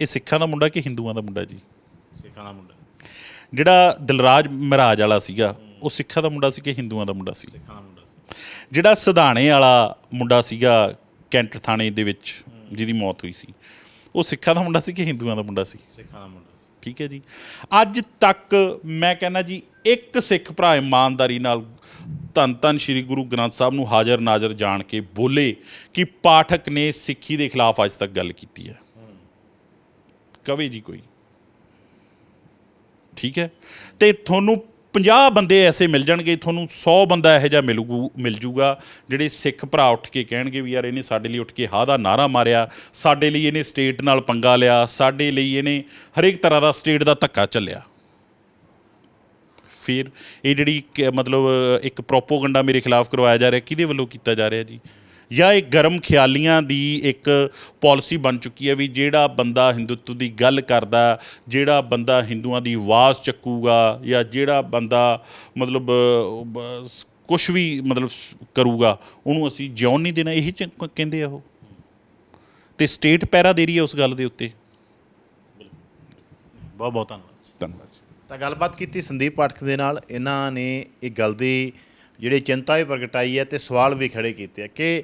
ਇਹ ਸਿੱਖਾਂ ਦਾ ਮੁੰਡਾ ਕਿ ਹਿੰਦੂਆਂ ਦਾ ਮੁੰਡਾ ਜੀ? ਸਿੱਖਾਂ ਦਾ ਮੁੰਡਾ। ਜਿਹੜਾ ਦਿਲਰਾਜ ਮਹਾਰਾਜ ਵਾਲਾ ਸੀਗਾ ਉਹ ਸਿੱਖਾਂ ਦਾ ਮੁੰਡਾ ਸੀ ਕਿ ਹਿੰਦੂਆਂ ਦਾ ਮੁੰਡਾ ਸੀ? ਸਿੱਖਾਂ ਦਾ ਮੁੰਡਾ ਸੀ। ਜਿਹੜਾ ਸਧਾਣੇ ਵਾਲਾ ਮੁੰਡਾ ਸੀਗਾ ਕੈਂਟ ਥਾਣੇ ਦੇ ਵਿੱਚ ਜਿਹਦੀ ਮੌਤ ਹੋਈ ਸੀ ਉਹ ਸਿੱਖਾਂ ਦਾ ਮੁੰਡਾ ਸੀ ਕਿ ਹਿੰਦੂਆਂ ਦਾ ਮੁੰਡਾ ਸੀ? ਸਿੱਖਾਂ ਦਾ ਮੁੰਡਾ। ਠੀਕ ਹੈ ਜੀ। ਅੱਜ ਤੱਕ ਮੈਂ ਕਹਿੰਦਾ ਜੀ, ਇੱਕ ਸਿੱਖ ਭਰਾ ਇਮਾਨਦਾਰੀ ਨਾਲ ਧੰਨ ਧੰਨ ਸ੍ਰੀ ਗੁਰੂ ਗ੍ਰੰਥ ਸਾਹਿਬ ਨੂੰ ਹਾਜ਼ਰ ਨਾਜ਼ਰ ਜਾਣ ਕੇ ਬੋਲੇ ਕਿ ਪਾਠਕ ਨੇ ਸਿੱਖੀ ਦੇ ਖਿਲਾਫ ਅੱਜ ਤੱਕ ਗੱਲ ਕੀਤੀ ਹੈ। ਕਵੇ ਜੀ ਕੋਈ। ਠੀਕ ਹੈ। ਤੇ ਤੁਹਾਨੂੰ 50 ਬੰਦੇ ਐਸੇ ਮਿਲ ਜਾਣਗੇ, ਤੁਹਾਨੂੰ 100 ਬੰਦਾ ਇਹੋ ਜਿਹਾ ਮਿਲੂਗੂ ਮਿਲ ਜੂਗਾ, ਜਿਹੜੇ ਸਿੱਖ ਭਰਾ ਉੱਠ ਕੇ ਕਹਿਣਗੇ ਵੀ ਯਾਰ ਇਹਨੇ ਸਾਡੇ ਲਈ ਉੱਠ ਕੇ ਹਾਂ ਦਾ ਨਾਰਾ ਮਾਰਿਆ, ਸਾਡੇ ਲਈ ਇਹਨੇ ਸਟੇਟ ਨਾਲ ਪੰਗਾ ਲਿਆ, ਸਾਡੇ ਲਈ ਇਹਨੇ ਹਰੇਕ ਤਰ੍ਹਾਂ ਦਾ ਸਟੇਟ ਦਾ ਧੱਕਾ ਚੱਲਿਆ ਫਿਰ ਇਹ ਜਿਹੜੀ ਕ- ਮਤਲਬ ਇੱਕ ਪ੍ਰੋਪੋਗੰਡਾ ਮੇਰੇ ਖਿਲਾਫ ਕਰਵਾਇਆ ਜਾ ਰਿਹਾ, ਕਿਹਦੇ ਵੱਲੋਂ ਕੀਤਾ ਜਾ ਰਿਹਾ ਜੀ? ਜਾਂ ਇਹ ਗਰਮ ਖਿਆਲੀਆਂ ਦੀ ਇੱਕ ਪਾਲਿਸੀ ਬਣ ਚੁੱਕੀ ਹੈ ਵੀ ਜਿਹੜਾ ਬੰਦਾ ਹਿੰਦੂਤਵ ਦੀ ਗੱਲ ਕਰਦਾ ਜਿਹੜਾ ਬੰਦਾ ਹਿੰਦੂਆਂ ਦੀ ਆਵਾਜ਼ ਚੱਕੂਗਾ ਜਾਂ ਜਿਹੜਾ ਬੰਦਾ ਮਤਲਬ ਕੁਝ ਵੀ ਮਤਲਬ ਕਰੂਗਾ ਉਹਨੂੰ ਅਸੀਂ ਜਿਉਣ ਨਹੀਂ ਦੇਣਾ ਇਹੀ ਚ- ਕਹਿੰਦੇ ਆ ਉਹ। ਤੇ ਸਟੇਟ ਪੈਰਾ ਦੇ ਰਹੀ ਹੈ ਉਸ ਗੱਲ ਦੇ ਉੱਤੇ। ਬਹੁਤ ਬਹੁਤ ਧੰਨਵਾਦ ਧੰਨਵਾਦ ਜੀ। ਤਾਂ ਗੱਲਬਾਤ ਕੀਤੀ ਸੰਦੀਪ ਪਾਠਕ ਦੇ ਨਾਲ ਇਹਨਾਂ ਨੇ ਇਹ ਗੱਲ ਦੀ ਜਿਹੜੀ ਚਿੰਤਾ ਵੀ ਪ੍ਰਗਟਾਈ ਹੈ ਤੇ ਸਵਾਲ ਵੀ ਖੜੇ ਕੀਤੇ ਆ ਕਿ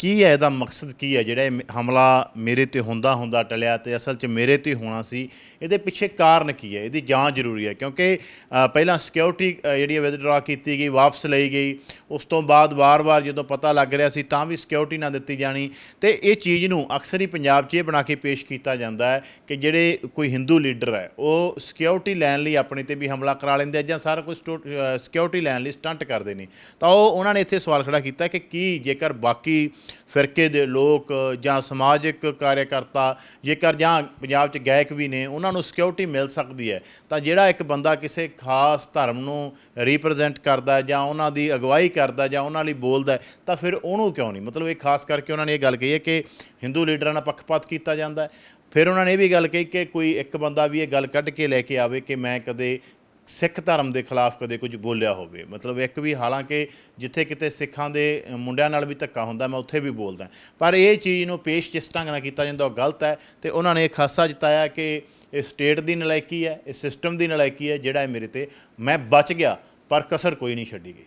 ਕੀ ਹੈ ਇਹਦਾ ਮਕਸਦ ਕੀ ਹੈ? ਜਿਹੜਾ ਇਹ ਮ- ਹਮਲਾ ਮੇਰੇ ਤੇ ਹੁੰਦਾ ਹੁੰਦਾ ਟਲਿਆ ਤੇ ਅਸਲ 'ਚ ਮੇਰੇ ਤੇ ਹੋਣਾ ਸੀ ਇਹਦੇ ਪਿੱਛੇ ਕਾਰਨ ਕੀ ਹੈ? ਇਹਦੀ ਜਾਂਚ ਜ਼ਰੂਰੀ ਹੈ ਕਿਉਂਕਿ ਅ, ਪਹਿਲਾਂ ਸਿਕਿਉਰਿਟੀ ਜਿਹੜੀ ਵਿਦਡਰਾ ਕੀਤੀ ਗਈ ਵਾਪਸ ਲਈ ਗਈ। ਉਸ ਤੋਂ ਬਾਅਦ ਵਾਰ-ਵਾਰ ਜਦੋਂ ਪਤਾ ਲੱਗ ਰਿਹਾ ਸੀ ਤਾਂ ਵੀ ਸਿਕਿਉਰਿਟੀ ਨਾ ਦਿੱਤੀ ਜਾਣੀ। ਤੇ ਇਹ ਚੀਜ਼ ਨੂੰ ਅਕਸਰ ਹੀ ਪੰਜਾਬ 'ਚ ਇਹ ਬਣਾ ਕੇ ਪੇਸ਼ ਕੀਤਾ ਜਾਂਦਾ ਹੈ ਕਿ ਜਿਹੜੇ ਕੋਈ ਹਿੰਦੂ ਲੀਡਰ ਹੈ ਉਹ ਸਿਕਿਉਰਿਟੀ ਲੈਣ ਲਈ ਆਪਣੇ ਤੇ ਵੀ ਹਮਲਾ ਕਰਾ ਲੈਂਦੇ ਆ ਜਾਂ ਸਾਰਾ ਕੁਝ ਸਿਕਿਉਰਿਟੀ ਲੈਣ ਲਈ ਸਟੰਟ ਕਰਦੇ ਨੇ। ਤਾਂ ਉਹ ਉਹਨਾਂ ਨੇ ਇੱਥੇ ਸਵਾਲ ਖੜਾ ਕੀਤਾ ਕਿ ਕੀ ਜੇਕਰ ਬਾਕੀ ਫਿਰਕੇ ਦੇ ਲੋਕ ਜਾਂ ਸਮਾਜਿਕ ਕਾਰਜਕਰਤਾ ਜੇਕਰ ਜਾਂ ਪੰਜਾਬ 'ਚ ਗਾਇਕ ਵੀ ਨੇ, ਉਹਨਾਂ ਨੂੰ ਸਿਕਿਉਰਿਟੀ ਮਿਲ ਸਕਦੀ ਹੈ। ਤਾਂ ਜਿਹੜਾ ਇੱਕ ਬੰਦਾ ਕਿਸੇ ਖਾਸ ਧਰਮ ਨੂੰ ਰਿਪਰੈਜ਼ੈਂਟ ਕਰਦਾ ਜਾਂ ਉਹਨਾਂ ਦੀ ਅਗਵਾਈ ਕਰਦਾ ਜਾਂ ਉਹਨਾਂ ਲਈ ਬੋਲਦਾ ਤਾਂ ਫਿਰ ਉਹਨੂੰ ਕਿਉਂ ਨਹੀਂ? ਮਤਲਬ ਇਹ ਖਾਸ ਕਰਕੇ ਉਹਨਾਂ ਨੇ ਇਹ ਗੱਲ ਕਹੀ ਹੈ ਕਿ ਹਿੰਦੂ ਲੀਡਰਾਂ ਨਾਲ ਪੱਖਪਾਤ ਕੀਤਾ ਜਾਂਦਾ ਫਿਰ ਉਹਨਾਂ ਨੇ ਇਹ ਵੀ ਗੱਲ ਕਹੀ ਕਿ ਕੋਈ ਇੱਕ ਬੰਦਾ ਵੀ ਇਹ ਗੱਲ ਕੱਢ ਕੇ ਲੈ ਕੇ ਆਵੇ ਕਿ ਮੈਂ ਕਦੇ ਸਿੱਖ ਧਰਮ ਦੇ ਖਿਲਾਫ ਕਦੇ ਕੁਝ ਬੋਲਿਆ ਹੋਵੇ। ਮਤਲਬ ਇੱਕ ਵੀ ਹਾਲਾਂਕਿ ਜਿੱਥੇ ਕਿਤੇ ਸਿੱਖਾਂ ਦੇ ਮੁੰਡਿਆਂ ਨਾਲ ਵੀ ਧੱਕਾ ਹੁੰਦਾ, ਮੈਂ ਉੱਥੇ ਵੀ ਬੋਲਦਾ। ਪਰ ਇਹ ਚੀਜ਼ ਨੂੰ ਪੇਸ਼ ਜਿਸ ਢੰਗ ਨਾਲ ਕੀਤਾ ਜਾਂਦਾ, ਉਹ ਗਲਤ ਹੈ ਤੇ ਉਹਨਾਂ ਨੇ ਇਹ ਖਾਸਾ ਜਤਾਇਆ ਕਿ ਇਹ ਸਟੇਟ ਦੀ ਨਲਾਇਕੀ ਹੈ, ਇਹ ਸਿਸਟਮ ਦੀ ਨਲਾਇਕੀ ਹੈ, ਜਿਹੜਾ ਇਹ ਮੇਰੇ ਤੇ ਮੈਂ ਬਚ ਗਿਆ, ਪਰ ਕਸਰ ਕੋਈ ਨਹੀਂ ਛੱਡੀ ਗਈ